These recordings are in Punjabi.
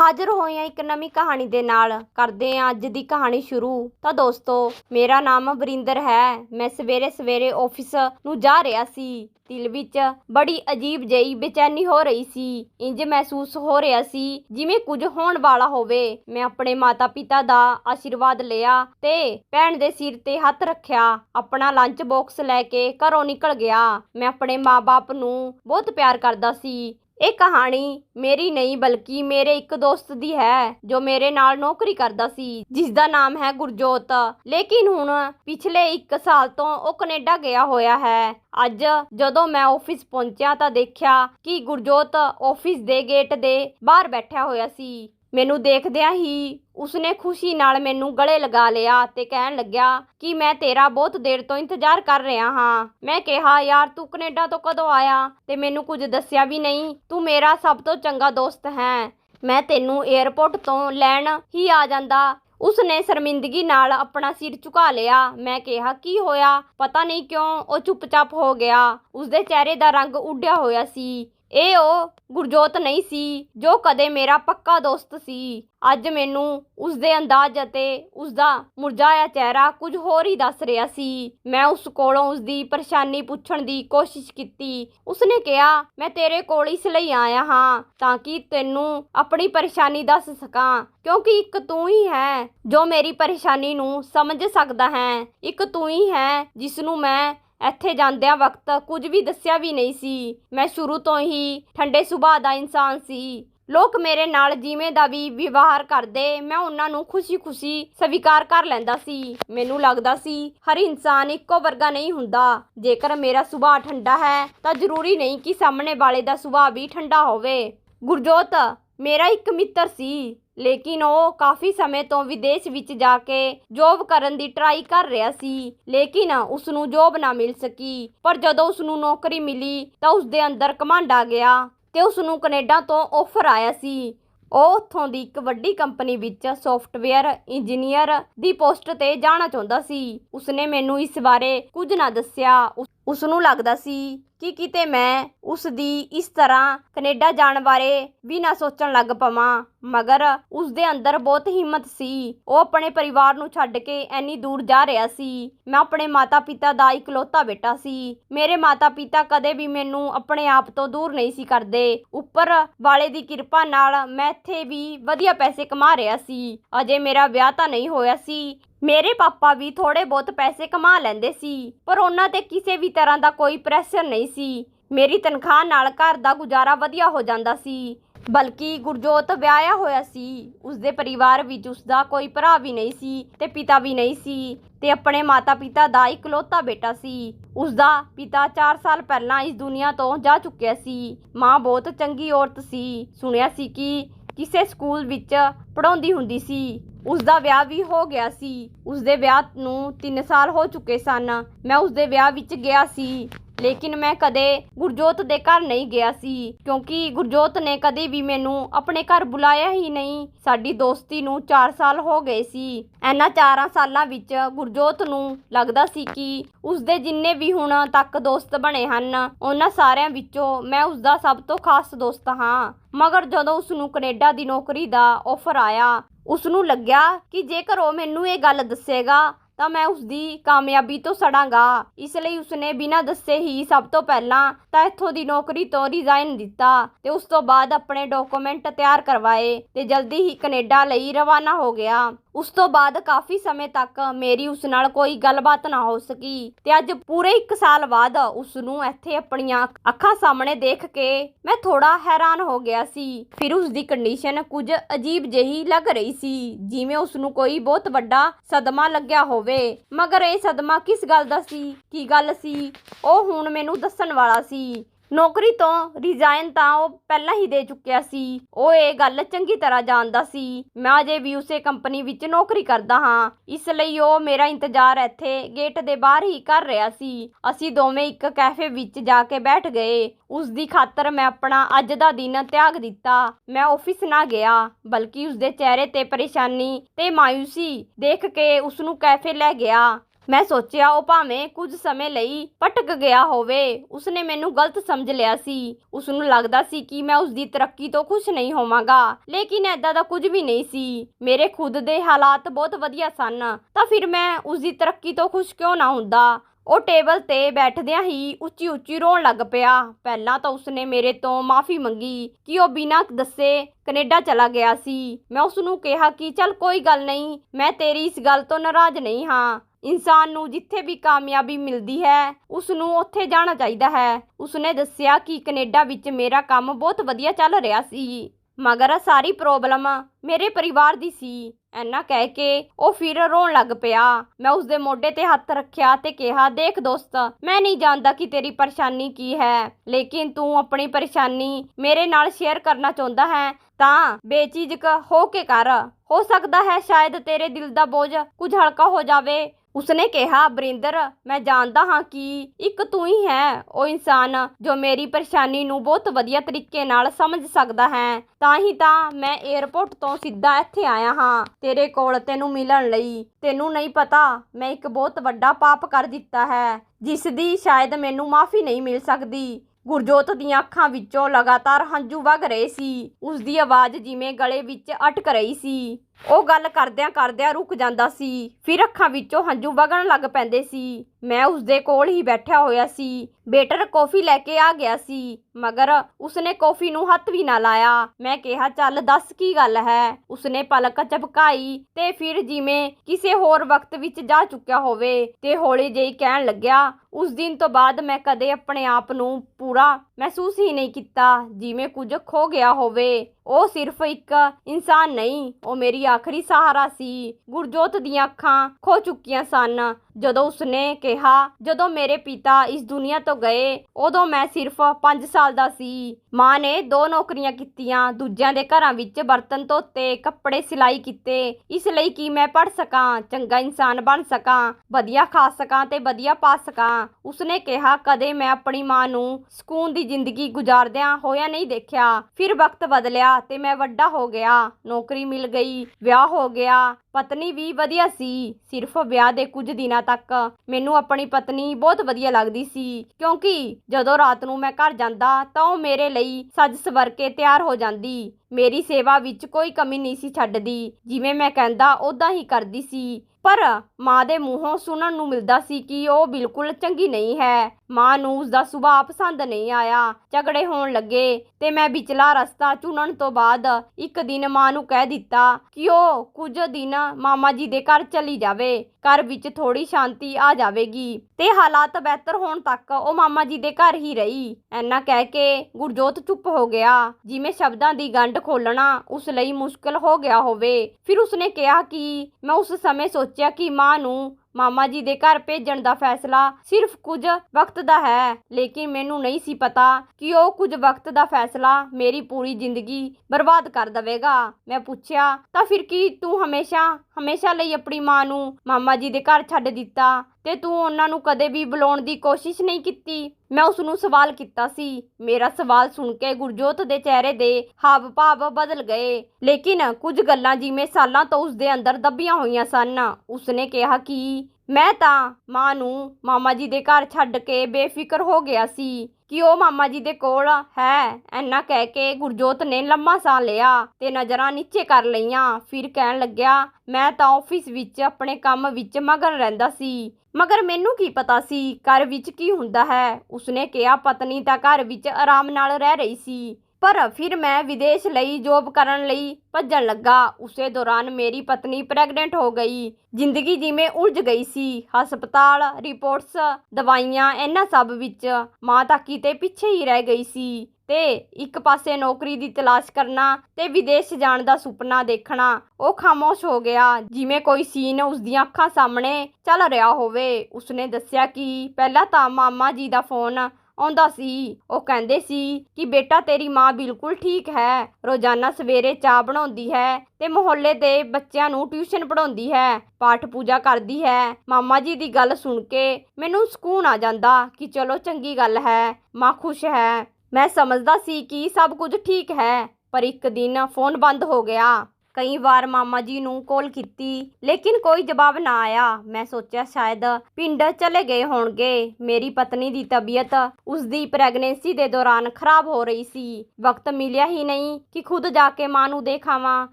ਹਾਜ਼ਰ ਹੋਏ ਹਾਂ ਇੱਕ ਨਵੀਂ ਕਹਾਣੀ ਦੇ ਨਾਲ। ਕਰਦੇ ਹਾਂ ਅੱਜ ਦੀ ਕਹਾਣੀ ਸ਼ੁਰੂ। ਤਾਂ ਦੋਸਤੋ, ਮੇਰਾ ਨਾਮ ਵਰਿੰਦਰ ਹੈ। ਮੈਂ ਸਵੇਰੇ ਸਵੇਰੇ ਆਫਿਸ ਨੂੰ ਜਾ ਰਿਹਾ ਸੀ। ਦਿਲ ਵਿੱਚ ਬੜੀ ਅਜੀਬ ਜਿਹੀ ਬੇਚੈਨੀ ਹੋ ਰਹੀ ਸੀ। ਇੰਜ ਮਹਿਸੂਸ ਹੋ ਰਿਹਾ ਸੀ ਜਿਵੇਂ ਕੁਝ ਹੋਣ ਵਾਲਾ ਹੋਵੇ। ਮੈਂ ਆਪਣੇ ਮਾਤਾ-ਪਿਤਾ ਦਾ ਆਸ਼ੀਰਵਾਦ ਲਿਆ ਤੇ ਭੈਣ ਦੇ ਸਿਰ ਤੇ ਹੱਥ ਰੱਖਿਆ। ਆਪਣਾ ਲੰਚ ਬਾਕਸ ਲੈ ਕੇ ਘਰੋਂ ਨਿਕਲ ਗਿਆ। ਮੈਂ ਆਪਣੇ ਮਾਪੇ ਨੂੰ ਬਹੁਤ ਪਿਆਰ ਕਰਦਾ ਸੀ। ਇਹ ਕਹਾਣੀ ਮੇਰੀ ਨਹੀਂ, ਬਲਕਿ ਮੇਰੇ ਇੱਕ ਦੋਸਤ ਦੀ ਹੈ, ਜੋ ਮੇਰੇ ਨਾਲ ਨੌਕਰੀ ਕਰਦਾ ਸੀ ਜਿਸ ਦਾ ਨਾਮ ਹੈ ਗੁਰਜੋਤ। ਲੇਕਿਨ ਹੁਣ ਪਿਛਲੇ 1 ਸਾਲ ਤੋਂ ਉਹ ਕੈਨੇਡਾ ਗਿਆ ਹੋਇਆ ਹੈ। ਅੱਜ ਜਦੋਂ ਮੈਂ ਆਫਿਸ ਪਹੁੰਚਿਆ ਤਾਂ ਦੇਖਿਆ ਕਿ ਗੁਰਜੋਤ ਆਫਿਸ ਦੇ ਗੇਟ ਦੇ ਬਾਹਰ ਬੈਠਾ ਹੋਇਆ ਸੀ। ਮੈਨੂੰ ਦੇਖਦਿਆਂ ਹੀ ਉਸਨੇ ਖੁਸ਼ੀ ਨਾਲ ਮੈਨੂੰ ਗਲੇ ਲਗਾ ਲਿਆ ਤੇ ਕਹਿਣ ਲੱਗਿਆ ਕਿ ਮੈਂ ਤੇਰਾ ਬਹੁਤ ਦੇਰ ਤੋਂ ਇੰਤਜ਼ਾਰ ਕਰ ਰਿਹਾ ਹਾਂ। ਮੈਂ ਕਿਹਾ, ਯਾਰ, ਤੂੰ ਕੈਨੇਡਾ ਤੋਂ ਕਦੋਂ ਆਇਆ? ਤੇ ਮੈਨੂੰ ਕੁਝ ਦੱਸਿਆ ਵੀ ਨਹੀਂ। ਤੂੰ ਮੇਰਾ ਸਭ ਤੋਂ ਚੰਗਾ ਦੋਸਤ ਹੈ। ਮੈਂ ਤੈਨੂੰ 에ਅਰਪੋਰਟ ਤੋਂ ਲੈਣ ਹੀ ਆ ਜਾਂਦਾ ਉਸਨੇ ਸ਼ਰਮਿੰਦਗੀ ਨਾਲ ਆਪਣਾ ਸਿਰ ਝੁਕਾ ਲਿਆ। ਮੈਂ ਕਿਹਾ, ਕੀ ਹੋਇਆ? ਪਤਾ ਨਹੀਂ ਕਿਉਂ ਉਹ ਚੁੱਪਚਾਪ ਹੋ ਗਿਆ। ਉਸਦੇ ਚਿਹਰੇ ਦਾ ਰੰਗ ਉੱਡਿਆ ਹੋਇਆ ਸੀ। ਇਹ ਉਹ ਗੁਰਜੋਤ ਨਹੀਂ ਸੀ ਜੋ ਕਦੇ ਮੇਰਾ ਪੱਕਾ ਦੋਸਤ ਸੀ। ਅੱਜ ਮੈਨੂੰ ਉਸਦੇ ਅੰਦਾਜ਼ ਅਤੇ ਉਸਦਾ ਮੁਰਝਾਇਆ ਚਿਹਰਾ ਕੁਝ ਹੋਰ ਹੀ ਦੱਸ ਰਿਹਾ ਸੀ। ਮੈਂ ਉਸ ਕੋਲੋਂ ਉਸਦੀ ਪਰੇਸ਼ਾਨੀ ਪੁੱਛਣ ਦੀ ਕੋਸ਼ਿਸ਼ ਕੀਤੀ। ਉਸਨੇ ਕਿਹਾ, ਮੈਂ ਤੇਰੇ ਕੋਲ ਇਸ ਲਈ ਆਇਆ ਹਾਂ ਤਾਂ ਕਿ ਤੈਨੂੰ ਆਪਣੀ ਪਰੇਸ਼ਾਨੀ ਦੱਸ ਸਕਾਂ। ਕਿਉਂਕਿ ਇੱਕ ਤੂੰ ਹੀ ਹੈ ਜੋ ਮੇਰੀ ਪਰੇਸ਼ਾਨੀ ਨੂੰ ਸਮਝ ਸਕਦਾ ਹੈ। ਇੱਕ ਤੂੰ ਹੀ ਹੈ ਜਿਸ ਨੂੰ ਮੈਂ ਇੱਥੇ ਜਾਂਦਿਆਂ ਵਕਤ ਕੁਝ ਵੀ ਦੱਸਿਆ ਵੀ ਨਹੀਂ ਸੀ। ਮੈਂ ਸ਼ੁਰੂ ਤੋਂ ਹੀ ਠੰਡੇ ਸੁਭਾਅ ਦਾ ਇਨਸਾਨ ਸੀ। ਲੋਕ ਮੇਰੇ ਨਾਲ ਜਿਵੇਂ ਦਾ ਵੀ ਵਿਵਹਾਰ ਕਰਦੇ, ਮੈਂ ਉਹਨਾਂ ਨੂੰ ਖੁਸ਼ੀ-ਖੁਸ਼ੀ ਸਵੀਕਾਰ ਕਰ ਲੈਂਦਾ ਸੀ। ਮੈਨੂੰ ਲੱਗਦਾ ਸੀ, ਹਰ ਇਨਸਾਨ ਇੱਕੋ ਵਰਗਾ ਨਹੀਂ ਹੁੰਦਾ। ਜੇਕਰ ਮੇਰਾ ਸੁਭਾਅ ਠੰਡਾ ਹੈ, ਤਾਂ ਜ਼ਰੂਰੀ ਨਹੀਂ ਕਿ ਸਾਹਮਣੇ ਵਾਲੇ ਦਾ ਸੁਭਾਅ ਵੀ ਠੰਡਾ ਹੋਵੇ। ਗੁਰਜੋਤ, ਮੇਰਾ ਇੱਕ ਮਿੱਤਰ ਸੀ। ਲੇਕਿਨ ਉਹ ਕਾਫੀ ਸਮੇਂ ਤੋਂ ਵਿਦੇਸ਼ ਵਿੱਚ ਜਾ ਕੇ ਜੋਬ ਕਰਨ ਦੀ ਟਰਾਈ ਕਰ ਰਿਹਾ ਸੀ। ਲੇਕਿਨ ਉਸ ਨੂੰ ਜੋਬ ਨਾ ਮਿਲ ਸਕੀ। ਪਰ ਜਦੋਂ ਉਸ ਨੂੰ ਨੌਕਰੀ ਮਿਲੀ ਤਾਂ ਉਸ ਦੇ ਅੰਦਰ ਕਮਾਂਡ ਆ ਗਿਆ ਤੇ ਉਸ ਨੂੰ ਕੈਨੇਡਾ ਤੋਂ ਆਫਰ ਆਇਆ ਸੀ। ਉਹ ਉੱਥੋਂ ਦੀ ਇੱਕ ਵੱਡੀ ਕੰਪਨੀ ਵਿੱਚ ਸੌਫਟਵੇਅਰ ਇੰਜੀਨੀਅਰ ਦੀ ਪੋਸਟ ਤੇ ਜਾਣਾ ਚਾਹੁੰਦਾ ਸੀ। ਉਸਨੇ ਮੈਨੂੰ ਇਸ ਬਾਰੇ ਕੁਝ ਨਾ ਦੱਸਿਆ। ਉਸ ਨੂੰ ਲੱਗਦਾ ਸੀ ਕਿ ਕਿਤੇ ਮੈਂ ਉਸ ਦੀ ਇਸ ਤਰ੍ਹਾਂ ਕੈਨੇਡਾ ਜਾਣ ਬਾਰੇ ਵੀ ਨਾ ਸੋਚਣ ਲੱਗ ਪਵਾਂ। ਮਗਰ ਉਸ ਦੇ ਅੰਦਰ ਬਹੁਤ ਹਿੰਮਤ ਸੀ। ਉਹ ਆਪਣੇ ਪਰਿਵਾਰ ਨੂੰ ਛੱਡ ਕੇ ਐਨੀ ਦੂਰ ਜਾ ਰਿਹਾ ਸੀ। ਮੈਂ ਆਪਣੇ ਮਾਤਾ-ਪਿਤਾ ਦਾ ਇਕਲੌਤਾ ਬੇਟਾ ਸੀ। ਮੇਰੇ ਮਾਤਾ-ਪਿਤਾ ਕਦੇ ਵੀ ਮੈਨੂੰ ਆਪਣੇ ਆਪ ਤੋਂ ਦੂਰ ਨਹੀਂ ਸੀ ਕਰਦੇ। ਉੱਪਰ ਵਾਲੇ ਦੀ ਕਿਰਪਾ ਨਾਲ ਮੈਂ ਇੱਥੇ ਵੀ ਵਧੀਆ ਪੈਸੇ ਕਮਾ ਰਿਹਾ ਸੀ। ਅਜੇ ਮੇਰਾ ਵਿਆਹ ਤਾਂ ਨਹੀਂ ਹੋਇਆ ਸੀ। ਮੇਰੇ ਪਾਪਾ ਵੀ ਥੋੜੇ ਬਹੁਤ ਪੈਸੇ ਕਮਾ ਲੈਂਦੇ ਸੀ, ਪਰ ਉਹਨਾਂ ਤੇ ਕਿਸੇ ਵੀ ਤਰ੍ਹਾਂ ਦਾ ਕੋਈ ਪ੍ਰੈਸ਼ਰ ਨਹੀਂ ਸੀ। ਮੇਰੀ ਤਨਖਾਹ ਨਾਲ ਘਰ ਦਾ ਗੁਜ਼ਾਰਾ ਵਧੀਆ ਹੋ ਜਾਂਦਾ ਸੀ, ਬਲਕਿ ਗੁਰਜੋਤ ਵਿਆਹਿਆ ਹੋਇਆ ਸੀ। ਉਸਦੇ ਪਰਿਵਾਰ ਵਿੱਚ ਉਸਦਾ ਕੋਈ ਭਰਾ ਵੀ ਨਹੀਂ ਸੀ ਤੇ ਪਿਤਾ ਵੀ ਨਹੀਂ ਸੀ ਤੇ ਆਪਣੇ ਮਾਤਾ-ਪਿਤਾ ਦਾ ਇਕਲੌਤਾ ਬੇਟਾ ਸੀ। ਉਸਦਾ ਪਿਤਾ 4 ਸਾਲ ਪਹਿਲਾਂ ਇਸ ਦੁਨੀਆ ਤੋਂ ਜਾ ਚੁੱਕਿਆ ਸੀ। ਮਾਂ ਬਹੁਤ ਚੰਗੀ ਔਰਤ ਸੀ। ਸੁਣਿਆ ਸੀ ਕਿ ਕਿਸੇ ਸਕੂਲ ਵਿੱਚ ਪੜਾਉਂਦੀ ਹੁੰਦੀ ਸੀ। ਉਸ ਦਾ ਵਿਆਹ ਵੀ ਹੋ ਗਿਆ ਸੀ। ਉਸ ਦੇ ਵਿਆਹ ਨੂੰ 3 ਸਾਲ ਹੋ ਚੁੱਕੇ ਸਨ। ਮੈਂ ਉਸ ਦੇ ਵਿਆਹ ਵਿੱਚ ਗਿਆ ਸੀ। ਲੇਕਿਨ ਮੈਂ ਕਦੇ ਗੁਰਜੋਤ ਦੇ ਘਰ ਨਹੀਂ ਗਿਆ ਸੀ। ਕਿਉਂਕਿ ਗੁਰਜੋਤ ਨੇ ਕਦੇ ਵੀ ਮੈਨੂੰ ਆਪਣੇ ਘਰ ਬੁਲਾਇਆ ਹੀ ਨਹੀਂ। ਸਾਡੀ ਦੋਸਤੀ ਨੂੰ 4 ਸਾਲ ਹੋ ਗਏ ਸੀ। ਇਹਨਾਂ 4 ਸਾਲਾਂ ਵਿੱਚ ਗੁਰਜੋਤ ਨੂੰ ਲੱਗਦਾ ਸੀ ਕਿ ਉਸ ਦੇ ਜਿੰਨੇ ਵੀ ਹੁਣ ਤੱਕ ਦੋਸਤ ਬਣੇ ਹਨ, ਉਹਨਾਂ ਸਾਰਿਆਂ ਵਿੱਚੋਂ ਮੈਂ ਉਸ ਦਾ ਸਭ ਤੋਂ ਖਾਸ ਦੋਸਤ ਹਾਂ। ਮਗਰ ਜਦੋਂ ਉਸ ਨੂੰ ਕੈਨੇਡਾ ਦੀ ਨੌਕਰੀ ਦਾ ਆਫਰ ਆਇਆ ਉਸ ਨੂੰ ਲੱਗਿਆ ਕਿ ਜੇਕਰ ਉਹ ਮੈਨੂੰ ਇਹ ਗੱਲ ਦੱਸੇਗਾ, ਤਾਂ ਮੈਂ ਉਸ ਦੀ ਕਾਮਯਾਬੀ ਤੋਂ ਸੜਾਂਗਾ। ਇਸ ਲਈ ਉਸਨੇ ਬਿਨਾਂ ਦੱਸੇ ਹੀ ਸਭ ਤੋਂ ਪਹਿਲਾਂ ਤਾਂ ਇੱਥੋਂ ਦੀ ਨੌਕਰੀ ਤੋਂ ਰਿਜ਼ਾਈਨ ਦਿੱਤਾ ਤੇ ਉਸ ਤੋਂ ਬਾਅਦ ਆਪਣੇ ਡਾਕੂਮੈਂਟ ਤਿਆਰ ਕਰਵਾਏ ਤੇ ਜਲਦੀ ਹੀ ਕੈਨੇਡਾ ਲਈ ਰਵਾਨਾ ਹੋ ਗਿਆ। ਉਸ ਤੋਂ ਬਾਅਦ ਕਾਫੀ ਸਮੇਂ ਤੱਕ ਮੇਰੀ ਉਸ ਨਾਲ ਕੋਈ ਗੱਲਬਾਤ ਨਾ ਹੋ ਸਕੀ ਤੇ ਅੱਜ ਪੂਰੇ 1 ਸਾਲ ਬਾਅਦ ਉਸ ਨੂੰ ਇੱਥੇ ਆਪਣੀਆਂ ਅੱਖਾਂ ਸਾਹਮਣੇ ਦੇਖ ਕੇ ਮੈਂ ਥੋੜਾ ਹੈਰਾਨ ਹੋ ਗਿਆ ਸੀ। ਫਿਰ ਉਸ ਦੀ ਕੰਡੀਸ਼ਨ ਕੁਝ ਅਜੀਬ ਜਿਹੀ ਲੱਗ ਰਹੀ ਸੀ, ਜਿਵੇਂ ਉਸ ਨੂੰ ਕੋਈ ਬਹੁਤ ਵੱਡਾ ਸਦਮਾ ਲੱਗਿਆ ਹੋਵੇ। ਮਗਰ ਇਹ ਸਦਮਾ ਕਿਸ ਗੱਲ ਦਾ ਸੀ? ਕੀ ਗੱਲ ਸੀ? ਉਹ ਹੁਣ ਮੈਨੂੰ ਦੱਸਣ ਵਾਲਾ ਸੀ। ਨੌਕਰੀ ਤੋਂ ਰਿਜ਼ਾਈਨ ਤਾਂ ਉਹ ਪਹਿਲਾਂ ਹੀ ਦੇ ਚੁੱਕਿਆ ਸੀ। ਉਹ ਇਹ ਗੱਲ ਚੰਗੀ ਤਰ੍ਹਾਂ ਜਾਣਦਾ ਸੀ। ਮੈਂ ਅਜੇ ਵੀ ਉਸੇ ਕੰਪਨੀ ਵਿੱਚ ਨੌਕਰੀ ਕਰਦਾ ਹਾਂ। ਇਸ ਲਈ ਉਹ ਮੇਰਾ ਇੰਤਜ਼ਾਰ ਇੱਥੇ ਗੇਟ ਦੇ ਬਾਹਰ ਹੀ ਕਰ ਰਿਹਾ ਸੀ। ਅਸੀਂ ਦੋਵੇਂ ਇੱਕ ਕੈਫੇ ਵਿੱਚ ਜਾ ਕੇ ਬੈਠ ਗਏ। ਉਸ ਦੀ ਖਾਤਰ ਮੈਂ ਆਪਣਾ ਅੱਜ ਦਾ ਦਿਨ ਤਿਆਗ ਦਿੱਤਾ। ਮੈਂ ਆਫਿਸ ਨਾ ਗਿਆ, ਬਲਕਿ ਉਸ ਦੇ ਚਿਹਰੇ ਤੇ ਪਰੇਸ਼ਾਨੀ ਤੇ ਮਾਇੂਸੀ ਦੇਖ ਕੇ ਉਸ ਨੂੰ ਕੈਫੇ ਲੈ ਗਿਆ। ਮੈਂ ਸੋਚਿਆ ਉਹ ਭਾਵੇਂ ਕੁਝ ਸਮੇਂ ਲਈ ਭਟਕ ਗਿਆ ਹੋਵੇ। ਉਸਨੇ ਮੈਨੂੰ ਗਲਤ ਸਮਝ ਲਿਆ ਸੀ। ਉਸ ਨੂੰ ਲੱਗਦਾ ਸੀ ਕਿ ਮੈਂ ਉਸ ਦੀ ਤਰੱਕੀ ਤੋਂ ਖੁਸ਼ ਨਹੀਂ ਹੋਵਾਂਗਾ। ਲੇਕਿਨ ਐਦਾਂ ਦਾ ਕੁਝ ਵੀ ਨਹੀਂ ਸੀ। ਮੇਰੇ ਖੁਦ ਦੇ ਹਾਲਾਤ ਬਹੁਤ ਵਧੀਆ ਸਨ। ਤਾਂ ਫਿਰ ਮੈਂ ਉਸ ਦੀ ਤਰੱਕੀ ਤੋਂ ਖੁਸ਼ ਕਿਉਂ ਨਾ ਹੁੰਦਾ? ਉਹ ਟੇਬਲ ਤੇ ਬੈਠਦਿਆਂ ਹੀ ਉੱਚੀ ਉੱਚੀ ਰੋਣ ਲੱਗ ਪਿਆ। ਪਹਿਲਾਂ ਤਾਂ ਉਸਨੇ ਮੇਰੇ ਤੋਂ ਮਾਫੀ ਮੰਗੀ ਕਿ ਉਹ ਬਿਨਾਂ ਦੱਸੇ ਕੈਨੇਡਾ ਚਲਾ ਗਿਆ ਸੀ। ਮੈਂ ਉਸ ਨੂੰ ਕਿਹਾ ਕਿ ਚੱਲ ਕੋਈ ਗੱਲ ਨਹੀਂ, ਮੈਂ ਤੇਰੀ ਇਸ ਗੱਲ ਤੋਂ ਨਾਰਾਜ਼ ਨਹੀਂ ਹਾਂ। ਇਨਸਾਨ ਨੂੰ ਜਿੱਥੇ ਵੀ ਕਾਮਯਾਬੀ ਮਿਲਦੀ ਹੈ ਉਸ ਨੂੰ ਉੱਥੇ ਜਾਣਾ ਚਾਹੀਦਾ ਹੈ। ਉਸਨੇ ਦੱਸਿਆ ਕਿ ਕੈਨੇਡਾ ਵਿੱਚ ਮੇਰਾ ਕੰਮ ਬਹੁਤ ਵਧੀਆ ਚੱਲ ਰਿਹਾ ਸੀ, ਮਗਰ ਸਾਰੀ ਪ੍ਰੋਬਲਮ ਮੇਰੇ ਪਰਿਵਾਰ ਦੀ ਸੀ। ਐਨਾ ਕਹਿ ਕੇ ਉਹ ਫਿਰ ਰੋਣ ਲੱਗ ਪਿਆ। ਮੈਂ ਉਸਦੇ ਮੋਢੇ ਤੇ ਹੱਥ ਰੱਖਿਆ ਤੇ ਕਿਹਾ, ਦੇਖ ਦੋਸਤ, ਮੈਂ ਨਹੀਂ ਜਾਣਦਾ ਕਿ ਤੇਰੀ ਪਰੇਸ਼ਾਨੀ ਕੀ ਹੈ, ਲੇਕਿਨ ਤੂੰ ਆਪਣੀ ਪਰੇਸ਼ਾਨੀ ਮੇਰੇ ਨਾਲ ਸ਼ੇਅਰ ਕਰਨਾ ਚਾਹੁੰਦਾ ਹੈ, ਤਾਂ ਬੇਚੀਜਕ ਹੋ ਕੇ ਕਰ। ਹੋ ਸਕਦਾ ਹੈ ਸ਼ਾਇਦ ਤੇਰੇ ਦਿਲ ਦਾ ਬੋਝ ਕੁਝ ਹਲਕਾ ਹੋ ਜਾਵੇ ਉਸਨੇ ਕਿਹਾ, ਬਰਿੰਦਰ, ਮੈਂ ਜਾਣਦਾ ਹਾਂ ਕਿ ਇੱਕ ਤੂੰ ਹੀ ਹੈ। ਉਹ ਇਨਸਾਨ ਜੋ ਮੇਰੀ ਪਰੇਸ਼ਾਨੀ ਨੂੰ ਬਹੁਤ ਵਧੀਆ ਤਰੀਕੇ ਨਾਲ ਸਮਝ ਸਕਦਾ ਹੈ। ਤਾਂ ਹੀ ਤਾਂ ਮੈਂ 에ਅਰਪੋਰਟ ਤੋਂ ਸਿੱਧਾ ਇੱਥੇ ਆਇਆ ਹਾਂ। ਤੇਰੇ ਕੋਲ ਤੈਨੂੰ ਮਿਲਣ ਲਈ। ਤੈਨੂੰ ਨਹੀਂ ਪਤਾ, ਮੈਂ ਇੱਕ ਬਹੁਤ ਵੱਡਾ ਪਾਪ ਕਰ ਦਿੱਤਾ ਹੈ ਜਿਸ ਦੀ ਸ਼ਾਇਦ ਮੈਨੂੰ ਮਾਫੀ ਨਹੀਂ ਮਿਲ ਸਕਦੀ। ਗੁਰਜੋਤ ਦੀਆਂ ਅੱਖਾਂ ਵਿੱਚੋਂ ਲਗਾਤਾਰ ਹੰਝੂ ਵਗ ਰਹੇ ਸੀ। ਉਸ ਦੀ ਆਵਾਜ਼ ਜਿਵੇਂ ਗਲੇ ਵਿੱਚ ਅਟਕ ਰਹੀ ਸੀ। ਉਹ ਗੱਲ ਕਰਦਿਆਂ ਕਰਦਿਆਂ ਰੁਕ ਜਾਂਦਾ ਸੀ। ਫਿਰ ਅੱਖਾਂ ਵਿੱਚੋਂ ਹੰਝੂ ਵਗਣ ਲੱਗ ਪੈਂਦੇ ਸੀ। ਮੈਂ ਉਸਦੇ ਕੋਲ ਹੀ ਬੈਠਿਆ ਹੋਇਆ ਸੀ। ਬੇਟਰ ਕੌਫੀ ਲੈ ਕੇ ਆ ਗਿਆ ਸੀ, ਮਗਰ ਉਸਨੇ ਕੌਫੀ ਨੂੰ ਹੱਥ ਵੀ ਨਾ ਲਾਇਆ। ਮੈਂ ਕਿਹਾ, ਚੱਲ ਦੱਸ ਕੀ ਗੱਲ ਹੈ? ਉਸਨੇ ਪਲਕ ਝਪਕਾਈ ਤੇ ਫਿਰ ਜਿਵੇਂ ਕਿਸੇ ਹੋਰ ਵਕਤ ਵਿੱਚ ਜਾ ਚੁੱਕਿਆ ਹੋਵੇ ਤੇ ਹੌਲੀ ਜਿਹੀ ਕਹਿਣ ਲੱਗਿਆ, ਉਸ ਦਿਨ ਤੋਂ ਬਾਅਦ ਮੈਂ ਕਦੇ ਆਪਣੇ ਆਪ ਨੂੰ ਪੂਰਾ ਮਹਿਸੂਸ ਹੀ ਨਹੀਂ ਕੀਤਾ, ਜਿਵੇਂ ਕੁਝ ਖੋ ਗਿਆ ਹੋਵੇ। ਉਹ ਸਿਰਫ ਇੱਕ ਇਨਸਾਨ ਨਹੀਂ, ਉਹ ਮੇਰੀ ਆਖਰੀ ਸਹਾਰਾ ਸੀ। ਗੁਰਜੋਤ ਦੀਆਂ ਅੱਖਾਂ ਖੋ ਚੁੱਕੀਆਂ ਸਨ। ਜਦੋਂ ਉਸਨੇ ਕਿਹਾ, ਜਦੋਂ ਮੇਰੇ ਪਿਤਾ ਇਸ ਦੁਨੀਆ ਤੋਂ ਗਏ, ਉਦੋਂ ਮੈਂ ਸਿਰਫ 5 ਸਾਲ ਦਾ ਸੀ। ਮਾਂ ਨੇ ਦੋ ਨੌਕਰੀਆਂ ਕੀਤੀਆਂ, ਦੂਜਿਆਂ ਦੇ ਘਰਾਂ ਵਿੱਚ ਬਰਤਨ ਧੋਤੇ, ਕੱਪੜੇ ਸਿਲਾਈ ਕੀਤੇ। ਇਸ ਲਈ ਕਿ ਮੈਂ ਪੜ ਸਕਾਂ, ਚੰਗਾ ਇਨਸਾਨ ਬਣ ਸਕਾਂ, ਵਧੀਆ ਖਾ ਸਕਾਂ ਤੇ ਵਧੀਆ ਪਾ ਸਕਾਂ? ਉਸਨੇ ਕਿਹਾ, ਕਦੇ ਮੈਂ ਆਪਣੀ ਮਾਂ ਨੂੰ ਸਕੂਨ ਦੀ ਜ਼ਿੰਦਗੀ ਗੁਜ਼ਾਰਦਿਆਂ ਹੋਇਆ ਨਹੀਂ ਦੇਖਿਆ। ਫਿਰ ਵਕਤ ਬਦਲਿਆ ਤੇ ਮੈਂ ਵੱਡਾ ਹੋ ਗਿਆ। ਨੌਕਰੀ ਮਿਲ ਗਈ, ਵਿਆਹ ਹੋ ਗਿਆ। ਪਤਨੀ ਵੀ ਵਧੀਆ ਸੀ, ਸਿਰਫ ਵਿਆਹ ਦੇ ਕੁਝ ਦਿਨਾਂ ਤੱਕ। ਮੈਨੂੰ ਆਪਣੀ ਪਤਨੀ ਬਹੁਤ ਵਧੀਆ ਲੱਗਦੀ ਸੀ, ਕਿਉਂਕਿ ਜਦੋਂ ਰਾਤ ਨੂੰ ਮੈਂ ਘਰ ਜਾਂਦਾ ਤਾਂ ਉਹ ਮੇਰੇ ਲਈ ਸੱਜ ਸਵਰ ਕੇ ਤਿਆਰ ਹੋ ਜਾਂਦੀ। ਮੇਰੀ ਸੇਵਾ ਵਿੱਚ ਕੋਈ ਕਮੀ ਨਹੀਂ ਸੀ ਛੱਡਦੀ। ਜਿਵੇਂ ਮੈਂ ਕਹਿੰਦਾ ਉਦਾਂ ਹੀ ਕਰਦੀ ਸੀ। ਪਰ ਮਾਂ ਦੇ ਮੂੰਹੋਂ ਸੁਣਨ ਨੂੰ ਮਿਲਦਾ ਸੀ ਕਿ ਉਹ ਬਿਲਕੁਲ ਚੰਗੀ ਨਹੀਂ ਹੈ। ਮਾਂ ਨੂੰ ਉਸ ਦਾ ਸੁਭਾਅ ਪਸੰਦ ਨਹੀਂ ਆਇਆ। ਝਗੜੇ ਹੋਣ ਲੱਗੇ ਤੇ ਮੈਂ ਵਿਚਲਾ ਰਸਤਾ ਚੁਣਨ ਤੋਂ ਬਾਅਦ ਇੱਕ ਦਿਨ ਮਾਂ ਨੂੰ ਕਹਿ ਦਿੱਤਾ ਕਿ ਉਹ ਕੁਝ ਦਿਨ ਮਾਮਾ ਜੀ ਦੇ ਘਰ ਚਲੀ ਜਾਵੇ। ਘਰ ਵਿੱਚ ਥੋੜੀ ਸ਼ਾਂਤੀ ਆ ਜਾਵੇਗੀ ਤੇ ਹਾਲਾਤ ਬਿਹਤਰ ਹੋਣ ਤੱਕ ਉਹ ਮਾਮਾ ਜੀ ਦੇ ਘਰ ਹੀ ਰਹੀ। ਐਨਾ ਕਹਿ ਕੇ ਗੁਰਜੋਤ ਚੁੱਪ ਹੋ ਗਿਆ। ਜਿਵੇਂ ਸ਼ਬਦਾਂ ਦੀ ਗੰਢ ਖੋਲਣਾ ਉਸ ਲਈ ਮੁਸ਼ਕਲ ਹੋ ਗਿਆ ਹੋਵੇ। ਫਿਰ ਉਸਨੇ ਕਿਹਾ ਕਿ ਮੈਂ ਉਸ ਸਮੇਂ ਸੋਚਿਆ ਕਿ ਮਾਂ ਨੂੰ ਮਾਮਾ ਜੀ ਦੇ ਘਰ ਭੇਜਣ ਦਾ ਫੈਸਲਾ ਸਿਰਫ ਕੁਝ ਵਕਤ ਦਾ ਹੈ, ਲੇਕਿਨ ਮੈਨੂੰ ਨਹੀਂ ਸੀ ਪਤਾ ਕਿ ਉਹ ਕੁਝ ਵਕਤ ਦਾ ਫੈਸਲਾ ਮੇਰੀ ਪੂਰੀ ਜ਼ਿੰਦਗੀ ਬਰਬਾਦ ਕਰ ਦੇਵੇਗਾ। ਮੈਂ ਪੁੱਛਿਆ, ਤਾਂ ਫਿਰ ਕੀ ਤੂੰ ਹਮੇਸ਼ਾ ਹਮੇਸ਼ਾ ਲਈ ਆਪਣੀ ਮਾਂ ਨੂੰ ਮਾਮਾ ਜੀ ਦੇ ਘਰ ਛੱਡ ਦਿੱਤਾ ਤੇ ਤੂੰ ਉਹਨਾਂ ਨੂੰ ਕਦੇ ਵੀ ਬੁਲਾਉਣ ਦੀ ਕੋਸ਼ਿਸ਼ ਨਹੀਂ ਕੀਤੀ। ਮੈਂ ਉਸ ਨੂੰ ਸਵਾਲ ਕੀਤਾ ਸੀ। ਮੇਰਾ ਸਵਾਲ ਸੁਣ ਕੇ ਗੁਰਜੋਤ ਦੇ ਚਿਹਰੇ ਦੇ ਹਾਵ ਭਾਵ ਬਦਲ ਗਏ। ਲੇਕਿਨ ਕੁਝ ਗੱਲਾਂ ਜਿਵੇਂ ਸਾਲਾਂ ਤੋਂ ਉਸ ਦੇ ਅੰਦਰ ਦੱਬੀਆਂ ਹੋਈਆਂ ਸਨ। ਉਸਨੇ ਕਿਹਾ ਕਿ ਮੈਂ ਤਾਂ ਮਾਂ ਨੂੰ ਮਾਮਾ ਜੀ ਦੇ ਘਰ ਛੱਡ ਕੇ ਬੇਫਿਕਰ ਹੋ ਗਿਆ ਸੀ ਕਿ ਉਹ ਮਾਮਾ ਜੀ ਦੇ ਕੋਲ ਹੈ। ਐਨਾ ਕਹਿ ਕੇ ਗੁਰਜੋਤ ਨੇ ਲੰਮਾ ਸਾਹ ਲਿਆ ਤੇ ਨਜ਼ਰਾਂ ਨੀਚੇ ਕਰ ਲਈਆਂ। ਫਿਰ ਕਹਿਣ ਲੱਗਿਆ, ਮੈਂ ਤਾਂ ਆਫਿਸ ਵਿੱਚ ਆਪਣੇ ਕੰਮ ਵਿੱਚ ਮਗਨ ਰਹਿੰਦਾ ਸੀ। ਮਗਰ ਮੈਨੂੰ ਕੀ ਪਤਾ ਸੀ ਘਰ ਵਿੱਚ ਕੀ ਹੁੰਦਾ ਹੈ? ਉਸਨੇ ਕਿਹਾ, ਪਤਨੀ ਤਾਂ ਘਰ ਵਿੱਚ ਆਰਾਮ ਨਾਲ ਰਹਿ ਰਹੀ ਸੀ। ਪਰ ਫਿਰ ਮੈਂ ਵਿਦੇਸ਼ ਲਈ ਜੋਬ ਕਰਨ ਲਈ ਭੱਜਣ ਲੱਗਾ। ਉਸੇ ਦੌਰਾਨ ਮੇਰੀ ਪਤਨੀ ਪ੍ਰੈਗਨੈਂਟ ਹੋ ਗਈ। ਜ਼ਿੰਦਗੀ ਜਿਵੇਂ ਉਲਝ ਗਈ ਸੀ। ਹਸਪਤਾਲ ਰਿਪੋਰਟਸ ਦਵਾਈਆਂ, ਇਹਨਾਂ ਸਭ ਵਿੱਚ ਮਾਂ ਤਾਂ ਕਿਤੇ ਪਿੱਛੇ ਹੀ ਰਹਿ ਗਈ ਸੀ ਤੇ ਇੱਕ ਪਾਸੇ ਨੌਕਰੀ ਦੀ ਤਲਾਸ਼ ਕਰਨਾ ਤੇ ਵਿਦੇਸ਼ ਜਾਣ ਦਾ ਸੁਪਨਾ ਦੇਖਣਾ, ਉਹ ਖਾਮੋਸ਼ ਹੋ ਗਿਆ। ਜਿਵੇਂ ਕੋਈ ਸੀਨ ਉਸ ਦੀਆਂ ਅੱਖਾਂ ਸਾਹਮਣੇ ਚੱਲ ਰਿਹਾ ਹੋਵੇ। ਉਸਨੇ ਦੱਸਿਆ ਕਿ ਪਹਿਲਾਂ ਤਾਂ ਮਾਮਾ ਜੀ ਦਾ ਫੋਨ ਆਉਂਦਾ ਸੀ। ਉਹ ਕਹਿੰਦੇ ਸੀ ਕਿ ਬੇਟਾ ਤੇਰੀ ਮਾਂ ਬਿਲਕੁਲ ਠੀਕ ਹੈ। ਰੋਜ਼ਾਨਾ ਸਵੇਰੇ ਚਾਹ ਬਣਾਉਂਦੀ ਹੈ ਤੇ ਮੁਹੱਲੇ ਦੇ ਬੱਚਿਆਂ ਨੂੰ ਟਿਊਸ਼ਨ ਪੜਾਉਂਦੀ ਹੈ, ਪਾਠ ਪੂਜਾ ਕਰਦੀ ਹੈ। ਮਾਮਾ ਜੀ ਦੀ ਗੱਲ ਸੁਣ ਕੇ ਮੈਨੂੰ ਸਕੂਨ ਆ ਜਾਂਦਾ ਕਿ ਚਲੋ ਚੰਗੀ ਗੱਲ ਹੈ, ਮਾਂ ਖੁਸ਼ ਹੈ। ਮੈਂ ਸਮਝਦਾ ਸੀ ਕਿ ਸਭ ਕੁਝ ਠੀਕ ਹੈ, ਪਰ ਇੱਕ ਦਿਨ ਫੋਨ ਬੰਦ ਹੋ ਗਿਆ। ਕਈ ਵਾਰ ਮਾਮਾ ਜੀ ਨੂੰ ਕਾਲ ਕੀਤੀ, ਲੇਕਿਨ ਕੋਈ ਜਵਾਬ ਨਾ ਆਇਆ। ਮੈਂ ਸੋਚਿਆ ਸ਼ਾਇਦ ਪਿੰਡ ਚਲੇ ਗਏ ਹੋਣਗੇ। ਮੇਰੀ ਪਤਨੀ ਦੀ ਤਬੀਅਤ ਉਸ ਦੀ ਪ੍ਰੈਗਨੈਂਸੀ ਦੇ ਦੌਰਾਨ ਖਰਾਬ ਹੋ ਰਹੀ ਸੀ। ਵਕਤ ਮਿਲਿਆ ਹੀ ਨਹੀਂ ਕਿ ਖੁਦ ਜਾ ਕੇ ਮਾਂ ਨੂੰ ਦੇਖਾਵਾਂ।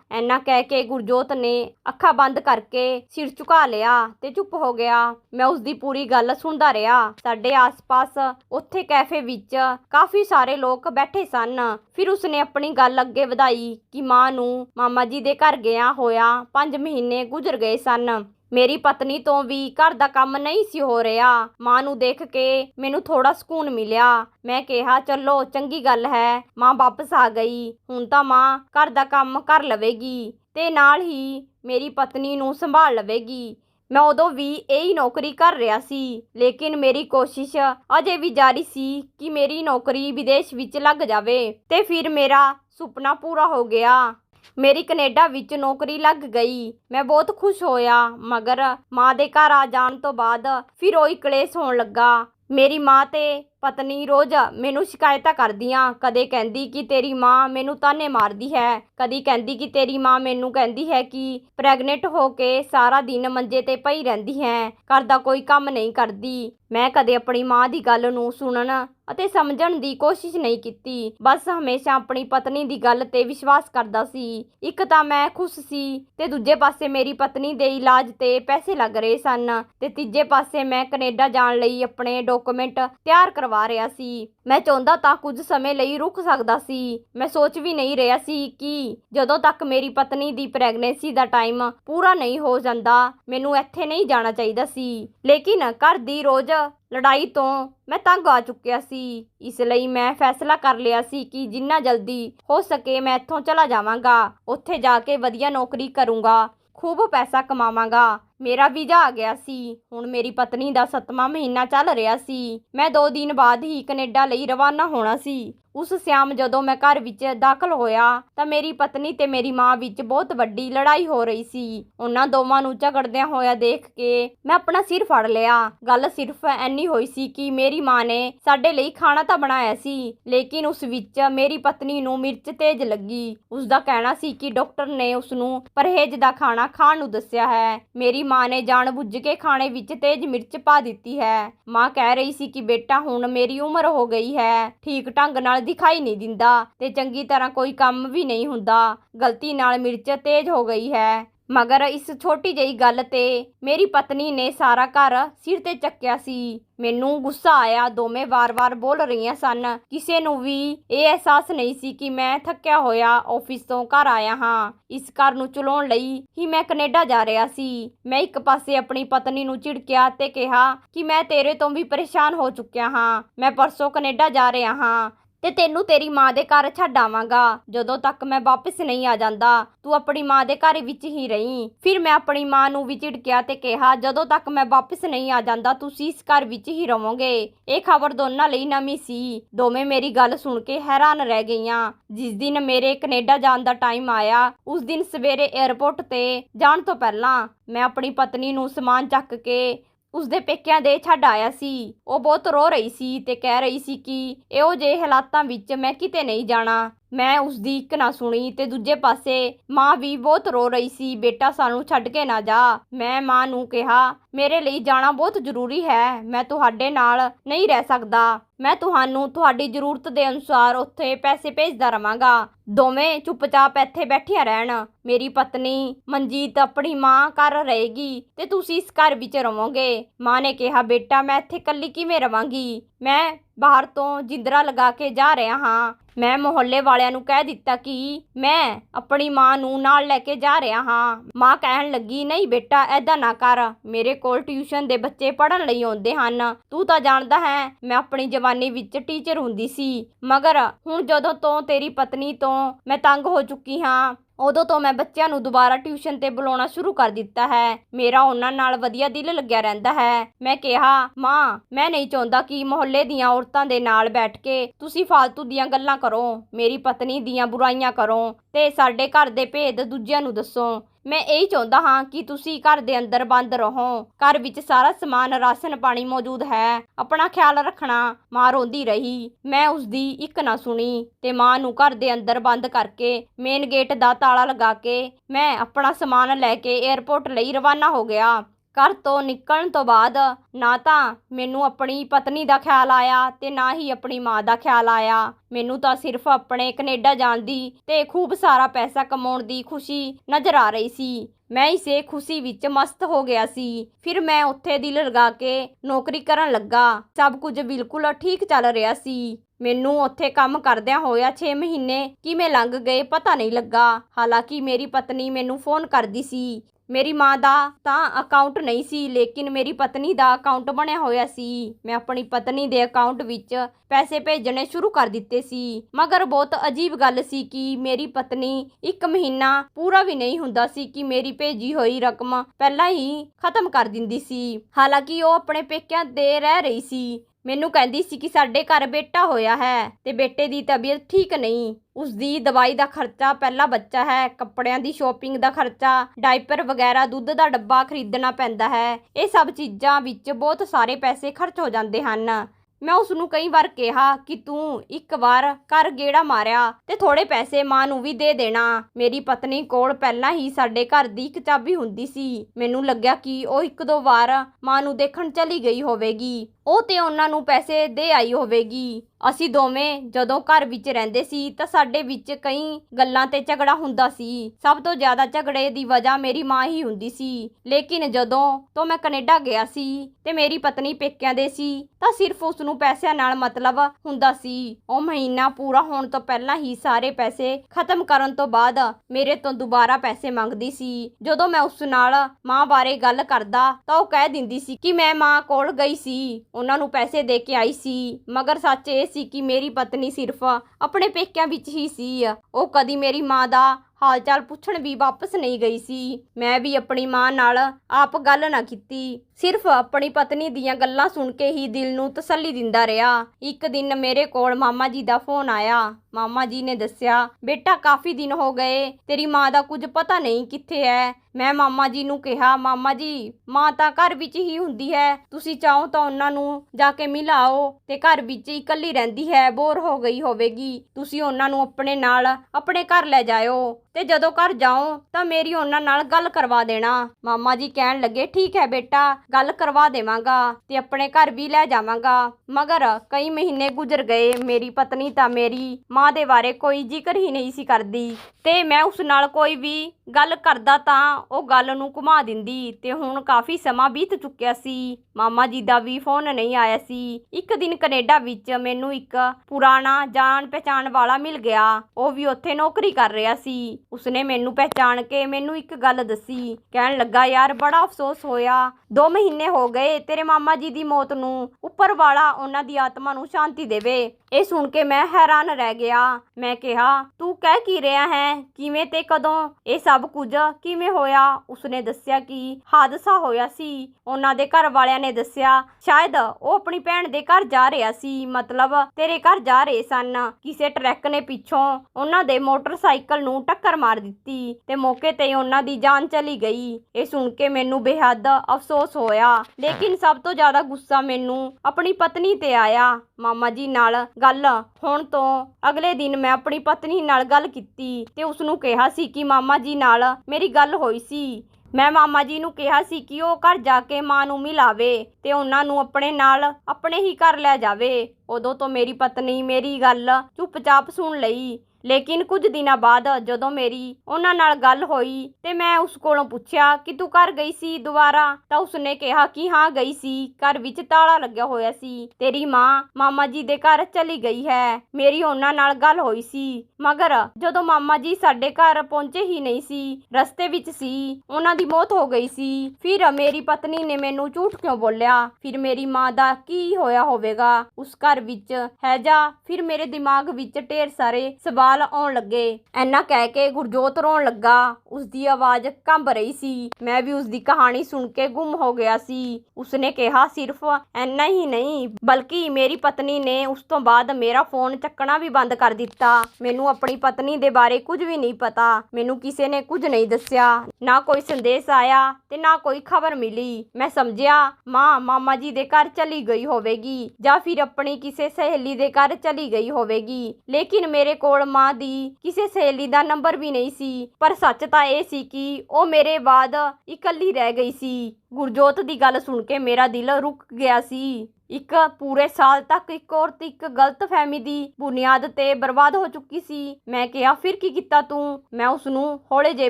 ਐਨਾ ਕਹਿ ਕੇ ਗੁਰਜੋਤ ਨੇ ਅੱਖਾਂ ਬੰਦ ਕਰਕੇ ਸਿਰ ਝੁਕਾ ਲਿਆ ਤੇ ਚੁੱਪ ਹੋ ਗਿਆ। ਮੈਂ ਉਸ ਦੀ ਪੂਰੀ ਗੱਲ ਸੁਣਦਾ ਰਿਹਾ। ਸਾਡੇ ਆਸ-ਪਾਸ ਉੱਥੇ ਕੈਫੇ ਵਿੱਚ ਕਾਫੀ ਸਾਰੇ ਲੋਕ ਬੈਠੇ ਸਨ। ਫਿਰ ਉਸਨੇ ਆਪਣੀ ਗੱਲ ਅੱਗੇ ਵਧਾਈ ਕਿ ਮਾਂ ਨੂੰ ਮਾਮਾ ਜੀ ਦੇ ਘਰ ਗਿਆ ਹੋਇਆ 5 ਮਹੀਨੇ ਗੁਜ਼ਰ ਗਏ ਸਨ। ਮੇਰੀ ਪਤਨੀ ਤੋਂ ਵੀ ਘਰ ਦਾ ਕੰਮ ਨਹੀਂ ਸੀ ਹੋ ਰਿਹਾ। ਮਾਂ ਨੂੰ ਦੇਖ ਕੇ ਮੈਨੂੰ ਥੋੜਾ ਸਕੂਨ ਮਿਲਿਆ। ਮੈਂ ਕਿਹਾ, ਚਲੋ, ਚੰਗੀ ਗੱਲ ਹੈ, ਮਾਂ ਵਾਪਸ ਆ ਗਈ। ਹੁਣ ਤਾਂ ਮਾਂ ਘਰ ਦਾ ਕੰਮ ਕਰ ਲਵੇਗੀ ਤੇ ਨਾਲ ਹੀ ਮੇਰੀ ਪਤਨੀ ਨੂੰ ਸੰਭਾਲ ਲਵੇਗੀ। ਮੈਂ ਉਦੋਂ ਵੀ ਇਹੀ ਨੌਕਰੀ ਕਰ ਰਿਹਾ ਸੀ, ਲੇਕਿਨ ਮੇਰੀ ਕੋਸ਼ਿਸ਼ ਅਜੇ ਵੀ ਜਾਰੀ ਸੀ ਕਿ ਮੇਰੀ ਨੌਕਰੀ ਵਿਦੇਸ਼ ਵਿੱਚ ਲੱਗ ਜਾਵੇ ਤੇ ਫਿਰ ਮੇਰਾ ਸੁਪਨਾ ਪੂਰਾ ਹੋ ਗਿਆ। ਮੇਰੀ ਕੈਨੇਡਾ ਵਿੱਚ ਨੌਕਰੀ ਲੱਗ ਗਈ। ਮੈਂ ਬਹੁਤ ਖੁਸ਼ ਹੋਇਆ, ਮਗਰ ਮਾਂ ਦੇ ਘਰ ਆ ਜਾਣ ਤੋਂ ਬਾਅਦ ਫਿਰ ਉਹੀ ਕਲੇਸ਼ ਹੋਣ ਲੱਗਾ। ਮੇਰੀ ਮਾਂ ਤੇ ਪਤਨੀ ਰੋਜ਼ ਮੈਨੂੰ ਸ਼ਿਕਾਇਤਾਂ ਕਰਦੀਆਂ। ਕਦੇ ਕਹਿੰਦੀ ਕਿ ਤੇਰੀ ਮਾਂ ਮੈਨੂੰ ਤਾਨੇ ਮਾਰਦੀ ਹੈ। ਕਦੀ ਕਹਿੰਦੀ ਕਿ ਤੇਰੀ ਮਾਂ ਮੈਨੂੰ ਕਹਿੰਦੀ ਹੈ ਕਿ ਪ੍ਰੈਗਨੈਂਟ ਹੋ ਕੇ ਸਾਰਾ ਦਿਨ ਮੰਜੇ ਤੇ ਪਈ ਰਹਿੰਦੀ ਹੈ। ਘਰ ਦਾ ਕੋਈ ਕੰਮ ਨਹੀਂ ਕਰਦੀ। ਮੈਂ ਕਦੇ ਆਪਣੀ ਮਾਂ ਦੀ ਗੱਲ ਨੂੰ ਸੁਣਨ ਅਤੇ ਸਮਝਣ ਦੀ ਕੋਸ਼ਿਸ਼ ਨਹੀਂ ਕੀਤੀ। ਬਸ ਹਮੇਸ਼ਾ ਆਪਣੀ ਪਤਨੀ ਦੀ ਗੱਲ ਤੇ ਵਿਸ਼ਵਾਸ ਕਰਦਾ ਸੀ। ਇੱਕ ਤਾਂ ਮੈਂ ਖੁਸ਼ ਸੀ ਤੇ ਦੂਜੇ ਪਾਸੇ ਮੇਰੀ ਪਤਨੀ ਦੇ ਇਲਾਜ ਤੇ ਪੈਸੇ ਲੱਗ ਰਹੇ ਸਨ ਤੇ ਤੀਜੇ ਪਾਸੇ ਮੈਂ ਕੈਨੇਡਾ ਜਾਣ ਲਈ ਆਪਣੇ ਡਾਕੂਮੈਂਟ ਤਿਆਰ ਕਰਵਾ ਰਿਹਾ ਸੀ। ਮੈਂ ਚਾਹੁੰਦਾ ਤਾਂ ਕੁਝ ਸਮੇਂ ਲਈ ਰੁਕ ਸਕਦਾ ਸੀ। ਮੈਂ ਸੋਚ ਵੀ ਨਹੀਂ ਰਿਹਾ ਸੀ ਕਿ ਜਦੋਂ ਤੱਕ ਮੇਰੀ ਪਤਨੀ ਦੀ ਪ੍ਰੈਗਨੈਂਸੀ ਦਾ ਟਾਈਮ ਪੂਰਾ ਨਹੀਂ ਹੋ ਜਾਂਦਾ, ਮੈਨੂੰ ਇੱਥੇ ਨਹੀਂ ਜਾਣਾ ਚਾਹੀਦਾ ਸੀ। ਲੇਕਿਨ ਘਰ ਦੀ ਰੋਜ਼ ਲੜਾਈ ਤੋਂ ਮੈਂ ਤੰਗ ਆ ਚੁੱਕਿਆ ਸੀ। ਇਸ ਲਈ ਮੈਂ ਫੈਸਲਾ ਕਰ ਲਿਆ ਸੀ ਕਿ ਜਿੰਨਾ ਜਲਦੀ ਹੋ ਸਕੇ ਮੈਂ ਇੱਥੋਂ ਚਲਾ ਜਾਵਾਂਗਾ। ਉੱਥੇ ਜਾ ਕੇ ਵਧੀਆ ਨੌਕਰੀ ਕਰੂੰਗਾ। ਖੂਬ ਪੈਸਾ ਕਮਾਵਾਂਗਾ। ਮੇਰਾ ਵੀਜ਼ਾ ਆ ਗਿਆ ਸੀ। ਹੁਣ ਮੇਰੀ ਪਤਨੀ ਦਾ ਸੱਤਵਾਂ ਮਹੀਨਾ ਚੱਲ ਰਿਹਾ ਸੀ। ਮੈਂ 2 ਦਿਨ ਬਾਅਦ ਹੀ ਕੈਨੇਡਾ ਲਈ ਰਵਾਨਾ ਹੋਣਾ ਸੀ। ਉਸ ਸ਼ਾਮ ਜਦੋਂ ਮੈਂ ਘਰ ਵਿੱਚ ਦਾਖਲ ਹੋਇਆ ਤਾਂ ਮੇਰੀ ਪਤਨੀ ਤੇ ਮੇਰੀ ਮਾਂ ਵਿੱਚ ਬਹੁਤ ਵੱਡੀ ਲੜਾਈ ਹੋ ਰਹੀ ਸੀ। ਉਹਨਾਂ ਦੋਵਾਂ ਨੂੰ ਝਗੜਦਿਆਂ ਹੋਇਆ ਦੇਖ ਕੇ ਮੈਂ ਆਪਣਾ ਸਿਰ ਫੜ ਲਿਆ। ਗੱਲ ਸਿਰਫ ਐਨੀ ਹੋਈ ਸੀ ਕਿ ਮੇਰੀ ਮਾਂ ਨੇ ਸਾਡੇ ਲਈ ਖਾਣਾ ਤਾਂ ਬਣਾਇਆ ਸੀ, ਲੇਕਿਨ ਉਸ ਵਿੱਚ ਮੇਰੀ ਪਤਨੀ ਨੂੰ ਮਿਰਚ ਤੇਜ਼ ਲੱਗੀ। ਉਸ ਦਾ ਕਹਿਣਾ ਸੀ ਕਿ ਡਾਕਟਰ ਨੇ ਉਸ ਨੂੰ ਪਰਹੇਜ਼ ਦਾ ਖਾਣਾ ਖਾਣ ਨੂੰ ਦੱਸਿਆ ਹੈ। ਮੇਰੀ ਮਾਂ ਨੇ ਜਾਣਬੁੱਝ ਕੇ ਖਾਣੇ ਵਿੱਚ ਤੇਜ਼ ਮਿਰਚ ਪਾ ਦਿੱਤੀ ਹੈ। ਮਾਂ ਕਹਿ ਰਹੀ ਸੀ ਕਿ ਬੇਟਾ ਹੁਣ ਮੇਰੀ ਉਮਰ ਹੋ ਗਈ ਹੈ, ਠੀਕ ਢੰਗ ਨਾਲ ਦਿਖਾਈ ਨਹੀਂ ਦਿੰਦਾ ਤੇ ਚੰਗੀ ਤਰ੍ਹਾਂ ਕੋਈ ਕੰਮ ਵੀ ਨਹੀਂ ਹੁੰਦਾ। ਗਲਤੀ ਨਾਲ ਮਿਰਚ ਤੇਜ਼ ਹੋ ਗਈ ਹੈ। ਮਗਰ ਇਸ ਛੋਟੀ ਜਿਹੀ ਗੱਲ ਤੇ ਮੇਰੀ ਪਤਨੀ ਨੇ ਸਾਰਾ ਘਰ ਸਿਰ ਤੇ ਚੱਕਿਆ ਸੀ। ਮੈਨੂੰ ਗੁੱਸਾ ਆਇਆ। ਦੋਵੇਂ ਵਾਰ-ਵਾਰ ਬੋਲ ਰਹੀਆਂ ਸਨ। ਕਿਸੇ ਨੂੰ ਵੀ ਇਹ ਅਹਿਸਾਸ ਨਹੀਂ ਸੀ ਕਿ ਮੈਂ ਥੱਕਿਆ ਹੋਇਆ ਆਫਿਸ ਤੋਂ ਘਰ ਆਇਆ ਹਾਂ। ਇਸ ਘਰ ਨੂੰ ਚਲਾਉਣ ਲਈ ਹੀ ਮੈਂ ਕੈਨੇਡਾ ਜਾ ਰਿਹਾ ਸੀ। ਮੈਂ ਇੱਕ ਪਾਸੇ ਆਪਣੀ ਪਤਨੀ ਨੂੰ ਝਿੜਕਿਆ ਤੇ ਕਿਹਾ ਕਿ ਮੈਂ ਤੇਰੇ ਤੋਂ ਵੀ ਪਰੇਸ਼ਾਨ ਹੋ ਚੁੱਕਿਆ ਹਾਂ। ਮੈਂ ਪਰਸੋਂ ਕੈਨੇਡਾ ਜਾ ਰਿਹਾ ਹਾਂ। ਤੇ ਤੈਨੂੰ ਤੇਰੀ ਮਾਂ ਦੇ ਘਰ ਛੱਡ ਆਵਾਂਗਾ। ਜਦੋਂ ਤੱਕ ਮੈਂ ਵਾਪਸ ਨਹੀਂ ਆ ਜਾਂਦਾ, ਤੂੰ ਆਪਣੀ ਮਾਂ ਦੇ ਘਰ ਵਿੱਚ ਹੀ ਰਹੀਂ। ਫਿਰ ਮੈਂ ਆਪਣੀ ਮਾਂ ਨੂੰ ਵੀ ਝਿੜਕਿਆ ਤੇ ਕਿਹਾ, ਜਦੋਂ ਤੱਕ ਮੈਂ ਵਾਪਸ ਨਹੀਂ ਆ ਜਾਂਦਾ, ਤੁਸੀਂ ਇਸ ਘਰ ਵਿੱਚ ਹੀ ਰਹੋਗੇ ਇਹ ਖਬਰ ਦੋਨਾਂ ਲਈ ਨਵੀਂ ਸੀ। ਦੋਵੇਂ ਮੇਰੀ ਗੱਲ ਸੁਣ ਕੇ ਹੈਰਾਨ ਰਹਿ ਗਈਆਂ। ਜਿਸ ਦਿਨ ਮੇਰੇ ਕੈਨੇਡਾ ਜਾਣ ਦਾ ਟਾਈਮ ਆਇਆ, ਉਸ ਦਿਨ ਸਵੇਰੇ 에ਅਰਪੋਰਟ ਤੇ ਜਾਣ ਤੋਂ ਪਹਿਲਾਂ ਮੈਂ ਆਪਣੀ ਪਤਨੀ ਨੂੰ ਸਮਾਨ ਚੱਕ ਕੇ ਉਸਦੇ ਪੇਕਿਆਂ ਦੇ ਛੱਡ ਆਇਆ ਸੀ। ਉਹ ਬਹੁਤ ਰੋ ਰਹੀ ਸੀ ਤੇ ਕਹਿ ਰਹੀ ਸੀ ਕਿ ਇਹੋ ਜਿਹੇ ਹਾਲਾਤਾਂ ਵਿੱਚ ਮੈਂ ਕਿਤੇ ਨਹੀਂ ਜਾਣਾ। ਮੈਂ ਉਸ ਦੀ ਇੱਕ ਨਾ ਸੁਣੀ ਤੇ ਦੂਜੇ ਪਾਸੇ ਮਾਂ ਵੀ ਬਹੁਤ ਰੋ ਰਹੀ ਸੀ, ਬੇਟਾ ਸਾਨੂੰ ਛੱਡ ਕੇ ਨਾ ਜਾ। ਮੈਂ ਮਾਂ ਨੂੰ ਕਿਹਾ, ਮੇਰੇ ਲਈ ਜਾਣਾ ਬਹੁਤ ਜ਼ਰੂਰੀ ਹੈ, ਮੈਂ ਤੁਹਾਡੇ ਨਾਲ ਨਹੀਂ ਰਹਿ ਸਕਦਾ। ਮੈਂ ਤੁਹਾਨੂੰ ਤੁਹਾਡੀ ਜ਼ਰੂਰਤ ਦੇ ਅਨੁਸਾਰ ਉੱਥੇ ਪੈਸੇ ਭੇਜਦਾ ਰਵਾਂਗਾ। ਦੋਵੇਂ ਚੁੱਪਚਾਪ ਇੱਥੇ ਬੈਠੀਆਂ ਰਹਿਣ। ਮੇਰੀ ਪਤਨੀ ਮਨਜੀਤ ਆਪਣੀ ਮਾਂ ਘਰ ਰਹੇਗੀ ਤੇ ਤੁਸੀਂ ਇਸ ਘਰ ਵਿੱਚ ਰਹੋਗੇ ਮਾਂ ਨੇ ਕਿਹਾ, ਬੇਟਾ, ਮੈਂ ਇੱਥੇ ਇਕੱਲੀ ਕਿਵੇਂ ਰਵਾਂਗੀ? ਮੈਂ ਬਾਹਰ ਤੋਂ ਜਿੰਦਰਾ ਲਗਾ ਕੇ ਜਾ ਰਿਹਾ ਹਾਂ। ਮੈਂ ਮੁਹੱਲੇ ਵਾਲਿਆਂ ਨੂੰ ਕਹਿ ਦਿੱਤਾ ਕਿ ਮੈਂ ਆਪਣੀ ਮਾਂ ਨੂੰ ਨਾਲ ਲੈ ਕੇ ਜਾ ਰਿਹਾ ਹਾਂ। ਮਾਂ ਕਹਿਣ ਲੱਗੀ, ਨਹੀਂ ਬੇਟਾ ਐਦਾਂ ਨਾ ਕਰ। ਮੇਰੇ ਕੋਲ ਟਿਊਸ਼ਨ ਦੇ ਬੱਚੇ ਪੜਨ ਲਈ ਆਉਂਦੇ ਹਨ। ਤੂੰ ਤਾਂ ਜਾਣਦਾ ਹੈ, ਮੈਂ ਆਪਣੀ ਜਵਾਨੀ ਵਿੱਚ ਟੀਚਰ ਹੁੰਦੀ ਸੀ। ਮਗਰ ਹੁਣ ਜਦੋਂ ਤੋਂ ਤੇਰੀ ਪਤਨੀ ਤੋਂ ਮੈਂ ਤੰਗ ਹੋ ਚੁੱਕੀ ਹਾਂ ਉਦੋਂ ਤੋਂ ਮੈਂ ਬੱਚਿਆਂ ਨੂੰ ਦੁਬਾਰਾ ਟਿਊਸ਼ਨ ਤੇ ਬੁਲਾਉਣਾ ਸ਼ੁਰੂ ਕਰ ਦਿੱਤਾ ਹੈ। ਮੇਰਾ ਉਹਨਾਂ ਨਾਲ ਵਧੀਆ ਦਿਲ ਲੱਗਿਆ ਰਹਿੰਦਾ ਹੈ। ਮੈਂ ਕਿਹਾ, ਮਾਂ, ਮੈਂ ਨਹੀਂ ਚਾਹੁੰਦਾ ਕਿ ਮੁਹੱਲੇ ਦੀਆਂ ਔਰਤਾਂ ਦੇ ਨਾਲ ਬੈਠ ਕੇ ਤੁਸੀਂ ਫालतू ਦੀਆਂ ਗੱਲਾਂ ਕਰੋ। ਮੇਰੀ ਪਤਨੀ ਦੀਆਂ ਬੁਰਾਈਆਂ ਕਰੋ ਤੇ ਸਾਡੇ ਘਰ ਦੇ ਭੇਦ ਦੂਜਿਆਂ ਨੂੰ ਦੱਸੋ। ਮੈਂ ਇਹੀ ਚਾਹੁੰਦਾ ਹਾਂ ਕਿ ਤੁਸੀਂ ਘਰ ਦੇ ਅੰਦਰ ਬੰਦ ਰਹੋ। ਘਰ ਵਿੱਚ ਸਾਰਾ ਸਮਾਨ, ਰਾਸ਼ਨ ਪਾਣੀ ਮੌਜੂਦ ਹੈ। ਆਪਣਾ ਖਿਆਲ ਰੱਖਣਾ, ਮਾਂ ਰੋਂਦੀ ਰਹੀ। ਮੈਂ ਉਸ ਦੀ ਇੱਕ ਨਾ ਸੁਣੀ ਤੇ ਮਾਂ ਨੂੰ ਘਰ ਦੇ ਅੰਦਰ ਬੰਦ ਕਰਕੇ ਮੇਨ ਗੇਟ ਦਾ ਤਾਲਾ ਲਗਾ ਕੇ ਮੈਂ ਆਪਣਾ ਸਮਾਨ ਲੈ ਕੇ 에ਅਰਪੋਰਟ ਲਈ ਰਵਾਨਾ ਹੋ ਗਿਆ। ਘਰ ਤੋਂ ਨਿਕਲਣ ਤੋਂ ਬਾਅਦ ਨਾ ਤਾਂ ਮੈਨੂੰ ਆਪਣੀ ਪਤਨੀ ਦਾ ਖਿਆਲ ਆਇਆ ਤੇ ਨਾ ਹੀ ਆਪਣੀ ਮਾਂ ਦਾ ਖਿਆਲ ਆਇਆ। ਮੈਨੂੰ ਤਾਂ ਸਿਰਫ ਆਪਣੇ ਕੈਨੇਡਾ ਜਾਣ ਦੀ ਤੇ ਖੂਬ ਸਾਰਾ ਪੈਸਾ ਕਮਾਉਣ ਦੀ ਖੁਸ਼ੀ ਨਜ਼ਰ ਆ ਰਹੀ ਸੀ। ਮੈਂ ਇਸੇ ਖੁਸ਼ੀ ਵਿੱਚ ਮਸਤ ਹੋ ਗਿਆ ਸੀ। ਫਿਰ ਮੈਂ ਉੱਥੇ ਦਿਲ ਲਗਾ ਕੇ ਨੌਕਰੀ ਕਰਨ ਲੱਗਾ। ਸਭ ਕੁਝ ਬਿਲਕੁਲ ਠੀਕ ਚੱਲ ਰਿਹਾ ਸੀ। ਮੈਨੂੰ ਉੱਥੇ ਕੰਮ ਕਰਦਿਆਂ ਹੋਇਆ 6 ਮਹੀਨੇ ਕਿਵੇਂ ਲੰਘ ਗਏ ਪਤਾ ਨਹੀਂ ਲੱਗਾ। ਹਾਲਾਂਕਿ ਮੇਰੀ ਪਤਨੀ ਮੈਨੂੰ ਫੋਨ ਕਰਦੀ ਸੀ। ਮੇਰੀ ਮਾਂ ਦਾ ਤਾਂ ਅਕਾਊਂਟ ਨਹੀਂ ਸੀ, ਲੇਕਿਨ ਮੇਰੀ ਪਤਨੀ ਦਾ ਅਕਾਊਂਟ ਬਣਿਆ ਹੋਇਆ ਸੀ। ਮੈਂ ਆਪਣੀ ਪਤਨੀ ਦੇ ਅਕਾਊਂਟ ਵਿੱਚ ਪੈਸੇ ਭੇਜਣੇ ਸ਼ੁਰੂ ਕਰ ਦਿੱਤੇ ਸੀ। ਮਗਰ ਬਹੁਤ ਅਜੀਬ ਗੱਲ ਸੀ ਕਿ ਮੇਰੀ ਪਤਨੀ ਇੱਕ ਮਹੀਨਾ ਪੂਰਾ ਵੀ ਨਹੀਂ ਹੁੰਦਾ ਸੀ ਕਿ ਮੇਰੀ ਭੇਜੀ ਹੋਈ ਰਕਮ ਪਹਿਲਾਂ ਹੀ ਖਤਮ ਕਰ ਦਿੰਦੀ ਸੀ। ਹਾਲਾਂਕਿ ਉਹ ਆਪਣੇ ਪੇਕਿਆਂ ਦੇ ਰਹਿ ਰਹੀ ਸੀ। ਮੈਨੂੰ ਕਹਿੰਦੀ ਸੀ ਕਿ ਸਾਡੇ ਘਰ ਬੇਟਾ ਹੋਇਆ ਹੈ ਤੇ ਬੇਟੇ ਦੀ ਤਬੀਅਤ ਠੀਕ ਨਹੀਂ। ਉਸ ਦੀ ਦਵਾਈ ਦਾ ਖਰਚਾ ਪਹਿਲਾ ਬੱਚਾ ਹੈ, ਕੱਪੜਿਆਂ ਦੀ ਸ਼ੋਪਿੰਗ ਦਾ ਖਰਚਾ ਡਾਈਪਰ ਵਗੈਰਾ, ਦੁੱਧ ਦਾ ਡੱਬਾ ਖਰੀਦਣਾ ਪੈਂਦਾ ਹੈ। ਇਹ ਸਭ ਚੀਜ਼ਾਂ ਵਿੱਚ ਬਹੁਤ ਸਾਰੇ ਪੈਸੇ ਖਰਚ ਹੋ ਜਾਂਦੇ ਹਨ। ਮੈਂ ਉਸ ਨੂੰ ਕਈ ਵਾਰ ਕਿਹਾ ਕਿ ਤੂੰ ਇੱਕ ਵਾਰ ਘਰ ਗੇੜਾ ਮਾਰਿਆ ਤੇ ਥੋੜੇ ਪੈਸੇ ਮਾਂ ਨੂੰ ਵੀ ਦੇ ਦੇਣਾ। ਮੇਰੀ ਪਤਨੀ ਕੋਲ ਪਹਿਲਾਂ ਹੀ ਸਾਡੇ ਘਰ ਦੀ ਇੱਕ ਚਾਬੀ ਹੁੰਦੀ ਸੀ। ਮੈਨੂੰ ਲੱਗਿਆ ਕਿ ਉਹ ਇੱਕ ਦੋ ਵਾਰ ਮਾਂ ਨੂੰ ਦੇਖਣ ਚਲੀ ਗਈ ਹੋਵੇਗੀ। ਉਹ ਤੇ ਉਹਨਾਂ ਨੂੰ ਪੈਸੇ ਦੇ ਆਈ ਹੋਵੇਗੀ। ਅਸੀਂ ਦੋਵੇਂ ਜਦੋਂ ਘਰ ਵਿੱਚ ਰਹਿੰਦੇ ਸੀ ਤਾਂ ਸਾਡੇ ਵਿੱਚ ਕਈ ਗੱਲਾਂ ਤੇ ਝਗੜਾ ਹੁੰਦਾ ਸੀ। ਸਭ ਤੋਂ ਜ਼ਿਆਦਾ ਝਗੜੇ ਦੀ ਵਜ੍ਹਾ ਮੇਰੀ ਮਾਂ ਹੀ ਹੁੰਦੀ ਸੀ। ਲੇਕਿਨ ਜਦੋਂ ਤੋਂ ਮੈਂ ਕੈਨੇਡਾ ਗਿਆ ਸੀ ਤੇ ਮੇਰੀ ਪਤਨੀ ਪੇਕਿਆਂ ਦੇ ਸੀ, ਤਾਂ ਸਿਰਫ ਉਸ ਨੂੰ ਪੈਸਿਆਂ ਨਾਲ ਮਤਲਬ ਹੁੰਦਾ ਸੀ। ਉਹ ਮਹੀਨਾ ਪੂਰਾ ਹੋਣ ਤੋਂ ਪਹਿਲਾਂ ਹੀ ਸਾਰੇ ਪੈਸੇ ਖਤਮ ਕਰਨ ਤੋਂ ਬਾਅਦ ਮੇਰੇ ਤੋਂ ਦੁਬਾਰਾ ਪੈਸੇ ਮੰਗਦੀ ਸੀ। ਜਦੋਂ ਮੈਂ ਉਸ ਨਾਲ ਮਾਂ ਬਾਰੇ ਗੱਲ ਕਰਦਾ ਤਾਂ ਉਹ ਕਹਿ ਦਿੰਦੀ ਸੀ ਕਿ ਮੈਂ ਮਾਂ ਕੋਲ ਗਈ ਸੀ। ਉਹਨਾਂ ਨੂੰ ਪੈਸੇ ਦੇ ਕੇ ਆਈ ਸੀ। ਮਗਰ ਸੱਚ ਇਹ ਸੀ ਕਿ ਮੇਰੀ ਪਤਨੀ ਸਿਰਫ ਆਪਣੇ ਪੇਕਿਆਂ ਵਿੱਚ ਹੀ ਸੀ। ਉਹ ਕਦੀ ਮੇਰੀ ਮਾਂ ਦਾ ਹਾਲ ਚਾਲ ਪੁੱਛਣ ਵੀ ਵਾਪਸ ਨਹੀਂ ਗਈ ਸੀ। ਮੈਂ ਵੀ ਆਪਣੀ ਮਾਂ ਨਾਲ ਆਪ ਗੱਲ ਨਾ ਕੀਤੀ। ਸਿਰਫ ਆਪਣੀ ਪਤਨੀ ਦੀਆਂ ਗੱਲਾਂ ਸੁਣ ਕੇ ਹੀ ਦਿਲ ਨੂੰ ਤਸੱਲੀ ਦਿੰਦਾ ਰਿਹਾ। ਇੱਕ ਦਿਨ ਮੇਰੇ ਕੋਲ ਮਾਮਾ ਜੀ ਦਾ ਫੋਨ ਆਇਆ। ਮਾਮਾ ਜੀ ਨੇ ਦੱਸਿਆ, ਬੇਟਾ, ਕਾਫੀ ਦਿਨ ਹੋ ਗਏ, ਤੇਰੀ ਮਾਂ ਦਾ ਕੁਝ ਪਤਾ ਨਹੀਂ ਕਿੱਥੇ ਹੈ। ਮੈਂ ਮਾਮਾ ਜੀ ਨੂੰ ਕਿਹਾ, ਮਾਮਾ ਜੀ, ਮਾਂ ਤਾਂ ਘਰ ਵਿੱਚ ਹੀ ਹੁੰਦੀ ਹੈ। ਤੁਸੀਂ ਚਾਹੋ ਤਾਂ ਉਹਨਾਂ ਨੂੰ ਜਾ ਕੇ ਮਿਲਾਓ ਤੇ ਘਰ ਵਿੱਚ ਇਕੱਲੀ ਰਹਿੰਦੀ ਹੈ, ਬੋਰ ਹੋ ਗਈ ਹੋਵੇਗੀ। ਤੁਸੀਂ ਉਹਨਾਂ ਨੂੰ ਆਪਣੇ ਨਾਲ, ਆਪਣੇ ਘਰ ਲੈ ਜਾਇਓ ਤੇ ਜਦੋਂ ਘਰ ਜਾਓ ਤਾਂ ਮੇਰੀ ਉਹਨਾਂ ਨਾਲ ਗੱਲ ਕਰਵਾ ਦੇਣਾ। ਮਾਮਾ ਜੀ ਕਹਿਣ ਲੱਗੇ, ਠੀਕ ਹੈ ਬੇਟਾ ਗੱਲ ਕਰਵਾ ਦੇਵਾਂਗਾ ਤੇ ਆਪਣੇ ਘਰ ਵੀ ਲੈ ਜਾਵਾਂਗਾ। ਮਗਰ ਕਈ ਮਹੀਨੇ ਗੁਜ਼ਰ ਗਏ, ਮੇਰੀ ਪਤਨੀ ਤਾਂ ਮੇਰੀ ਮਾਂ ਦੇ ਬਾਰੇ ਕੋਈ ਜ਼ਿਕਰ ਹੀ ਨਹੀਂ ਸੀ ਕਰਦੀ। ਤੇ ਮੈਂ ਉਸ ਨਾਲ ਕੋਈ ਵੀ ਗੱਲ ਕਰਦਾ ਤਾਂ ਉਹ ਗੱਲ ਨੂੰ ਘੁਮਾ ਦਿੰਦੀ ਤੇ ਹੁਣ ਕਾਫੀ ਸਮਾਂ ਬੀਤ ਚੁੱਕਿਆ ਸੀ। ਮਾਮਾ ਜੀ ਦਾ ਵੀ ਫੋਨ ਨਹੀਂ ਆਇਆ ਸੀ। ਇੱਕ ਦਿਨ ਕੈਨੇਡਾ ਵਿੱਚ ਮੈਨੂੰ ਇੱਕ ਪੁਰਾਣਾ ਜਾਣ ਪਛਾਣ ਵਾਲਾ ਮਿਲ ਗਿਆ। ਉਹ ਵੀ ਉੱਥੇ ਨੌਕਰੀ ਕਰ ਰਿਹਾ ਸੀ। ਉਸਨੇ ਮੈਨੂੰ ਪਹਿਚਾਣ ਕੇ ਮੈਨੂੰ ਇੱਕ ਗੱਲ ਦੱਸੀ। ਕਹਿਣ ਲੱਗਾ, ਯਾਰ, ਬੜਾ ਅਫਸੋਸ ਹੋਇਆ। 2 ਮਹੀਨੇ ਹੋ ਗਏ ਤੇਰੇ ਮਾਮਾ ਜੀ ਦੀ ਮੌਤ ਨੂੰ। ਉੱਪਰ ਵਾਲਾ ਉਹਨਾਂ ਦੀ ਆਤਮਾ ਨੂੰ ਸ਼ਾਂਤੀ ਦੇਵੇ। ਇਹ ਸੁਣ ਕੇ ਮੈਂ ਹੈਰਾਨ ਰਹਿ ਗਿਆ। ਮੈਂ ਕਿਹਾ, ਤੂੰ ਕਹਿ ਕੀ ਰਿਹਾ ਹੈ? ਕਿਵੇਂ ਤੇ ਕਦੋਂ? ਇਹ ਸਭ ਕੁਝ ਕਿਵੇਂ ਹੋਇਆ? ਉਸਨੇ ਦੱਸਿਆ ਕਿ ਹਾਦਸਾ ਹੋਇਆ ਸੀ। ਉਹਨਾਂ ਦੇ ਘਰ ਵਾਲਿਆਂ ਨੇ ਦੱਸਿਆ, ਸ਼ਾਇਦ ਉਹ ਆਪਣੀ ਭੈਣ ਦੇ ਘਰ ਜਾ ਰਿਹਾ ਸੀ। ਮਤਲਬ ਤੇਰੇ ਘਰ ਜਾ ਰਹੇ ਸਨ। ਕਿਸੇ ਟਰੱਕ ਨੇ ਪਿੱਛੋਂ ਉਹਨਾਂ ਦੇ ਮੋਟਰਸਾਈਕਲ ਨੂੰ ਟੱਕਰ ਮਾਰ ਦਿੱਤੀ ਤੇ ਮੌਕੇ ਤੇ ਉਹਨਾਂ ਦੀ ਜਾਨ ਚਲੀ ਗਈ। ਇਹ ਸੁਣ ਕੇ ਮੈਨੂੰ ਬੇਹੱਦ ਅਫਸੋਸ ਹੋਇਆ। ਲੇਕਿਨ ਸਭ ਤੋਂ ਜ਼ਿਆਦਾ ਗੁੱਸਾ ਮੈਨੂੰ ਆਪਣੀ ਪਤਨੀ ਤੇ ਆਇਆ ਮਾਮਾ ਜੀ ਨਾਲ ਗੱਲ। ਹੋਣ ਤੋਂ ਅਗਲੇ ਦਿਨ ਮੈਂ ਆਪਣੀ ਪਤਨੀ ਨਾਲ ਗੱਲ ਕੀਤੀ ਤੇ ਉਸ ਨੂੰ ਕਿਹਾ ਸੀ ਕਿ ਮਾਮਾ ਜੀ ਨਾਲ ਮੇਰੀ ਗੱਲ ਹੋਈ ਸੀ। ਮੈਂ ਮਾਮਾ ਜੀ ਨੂੰ ਕਿਹਾ ਸੀ ਕਿ ਉਹ ਘਰ ਜਾ ਕੇ ਮਾਂ ਨੂੰ ਮਿਲਾਵੇ ਤੇ ਉਹਨਾਂ ਨੂੰ ਆਪਣੇ ਨਾਲ ਆਪਣੇ ਹੀ ਘਰ ਲੈ ਜਾਵੇ। ਉਦੋਂ ਤੋਂ ਮੇਰੀ ਪਤਨੀ ਮੇਰੀ ਗੱਲ ਚੁੱਪਚਾਪ ਸੁਣ ਲਈ। ਲੇਕਿਨ ਕੁਝ ਦਿਨਾਂ ਬਾਅਦ ਜਦੋਂ ਮੇਰੀ ਉਹਨਾਂ ਨਾਲ ਗੱਲ ਹੋਈ ਤੇ ਮੈਂ ਉਸ ਕੋਲੋਂ ਪੁੱਛਿਆ ਕਿ ਤੂੰ ਘਰ ਗਈ ਸੀ ਦੁਬਾਰਾ, ਤਾਂ ਉਸਨੇ ਕਿਹਾ ਕਿ ਹਾਂ ਗਈ ਸੀ, ਘਰ ਵਿੱਚ ਤਾਲਾ ਲੱਗਿਆ ਹੋਇਆ ਸੀ। ਤੇਰੀ ਮਾਂ ਮਾਮਾ ਜੀ ਦੇ ਘਰ ਚਲੀ ਗਈ ਹੈ। ਮੇਰੀ ਉਹਨਾਂ ਨਾਲ ਗੱਲ ਹੋਈ ਸੀ, ਮਗਰ ਜਦੋਂ ਮਾਮਾ ਜੀ ਸਾਡੇ ਘਰ ਪਹੁੰਚੇ ਹੀ ਨਹੀਂ ਸੀ, ਰਸਤੇ ਵਿੱਚ ਸੀ, ਉਹਨਾਂ ਦੀ ਮੌਤ ਹੋ ਗਈ ਸੀ। ਫਿਰ ਮੇਰੀ ਪਤਨੀ ਨੇ ਮੈਨੂੰ ਝੂਠ ਕਿਉਂ ਬੋਲਿਆ? ਫਿਰ ਮੇਰੀ ਮਾਂ ਦਾ ਕੀ ਹੋਇਆ ਹੋਵੇਗਾ? ਉਸ ਘਰ ਵਿੱਚ ਹੈ ਜਾਂ ਫਿਰ ਮੇਰੇ ਦਿਮਾਗ ਵਿੱਚ ਢੇਰ ਸਾਰੇ ਸਵਾਲ ਵੱਲ ਆਉਣ ਲੱਗੇ। ਐਨਾ ਕਹਿ ਕੇ ਗੁਰਜੋਤ ਰੋਣ ਲੱਗਾ। ਉਸ ਦੀ ਆਵਾਜ਼ ਕੰਬ ਰਹੀ ਸੀ। ਮੈਂ ਵੀ ਉਸ ਦੀ ਕਹਾਣੀ ਸੁਣ ਕੇ ਗੁੰਮ ਹੋ ਗਿਆ ਸੀ। ਉਸਨੇ ਕਿਹਾ, ਸਿਰਫ ਐਨਾ ਹੀ ਨਹੀਂ, ਬਲਕਿ ਮੇਰੀ ਪਤਨੀ ਨੇ ਉਸ ਤੋਂ ਬਾਅਦ ਮੇਰਾ ਫੋਨ ਚੱਕਣਾ ਵੀ ਬੰਦ ਕਰ ਦਿੱਤਾ। ਮੈਨੂੰ ਆਪਣੀ ਪਤਨੀ ਦੇ ਬਾਰੇ ਕੁਝ ਵੀ ਨਹੀਂ ਪਤਾ। ਮੈਨੂੰ ਕਿਸੇ ਨੇ ਕੁਝ ਨਹੀਂ ਦੱਸਿਆ। ਨਾ ਕੋਈ ਸੰਦੇਸ਼ ਆਇਆ ਤੇ ਨਾ ਕੋਈ ਖਬਰ ਮਿਲੀ। ਮੈਂ ਸਮਝਿਆ, ਮਾਂ ਮਾਮਾ ਜੀ ਦੇ ਘਰ ਚਲੀ ਗਈ ਹੋਵੇਗੀ ਜਾਂ ਫਿਰ ਆਪਣੀ ਕਿਸੇ ਸਹੇਲੀ ਦੇ ਘਰ ਚਲੀ ਗਈ ਹੋਵੇਗੀ। ਲੇਕਿਨ ਮੇਰੇ ਕੋਲ ਮਾਂ ਦੀ ਕਿਸੇ ਸਹੇਲੀ ਦਾ ਨੰਬਰ ਵੀ ਨਹੀਂ ਸੀ। ਪਰ ਸੱਚ ਤਾਂ ਇਹ ਸੀ ਕਿ ਉਹ ਮੇਰੇ ਬਾਅਦ ਇਕੱਲੀ ਰਹਿ ਗਈ ਸੀ। ਗੁਰਜੋਤ ਦੀ ਗੱਲ ਸੁਣ ਕੇ ਮੇਰਾ ਦਿਲ ਰੁਕ ਗਿਆ ਸੀ। ਇੱਕ ਪੂਰੇ ਸਾਲ ਤੱਕ ਇੱਕ ਔਰਤ ਇੱਕ ਗਲਤ ਫਹਿਮੀ ਦੀ ਬੁਨਿਆਦ ਤੇ ਬਰਬਾਦ ਹੋ ਚੁੱਕੀ ਸੀ। ਮੈਂ ਕਿਹਾ, ਫਿਰ ਕੀ ਕੀਤਾ ਤੂੰ? ਮੈਂ ਉਸ ਨੂੰ ਹੌਲੇ ਜੇ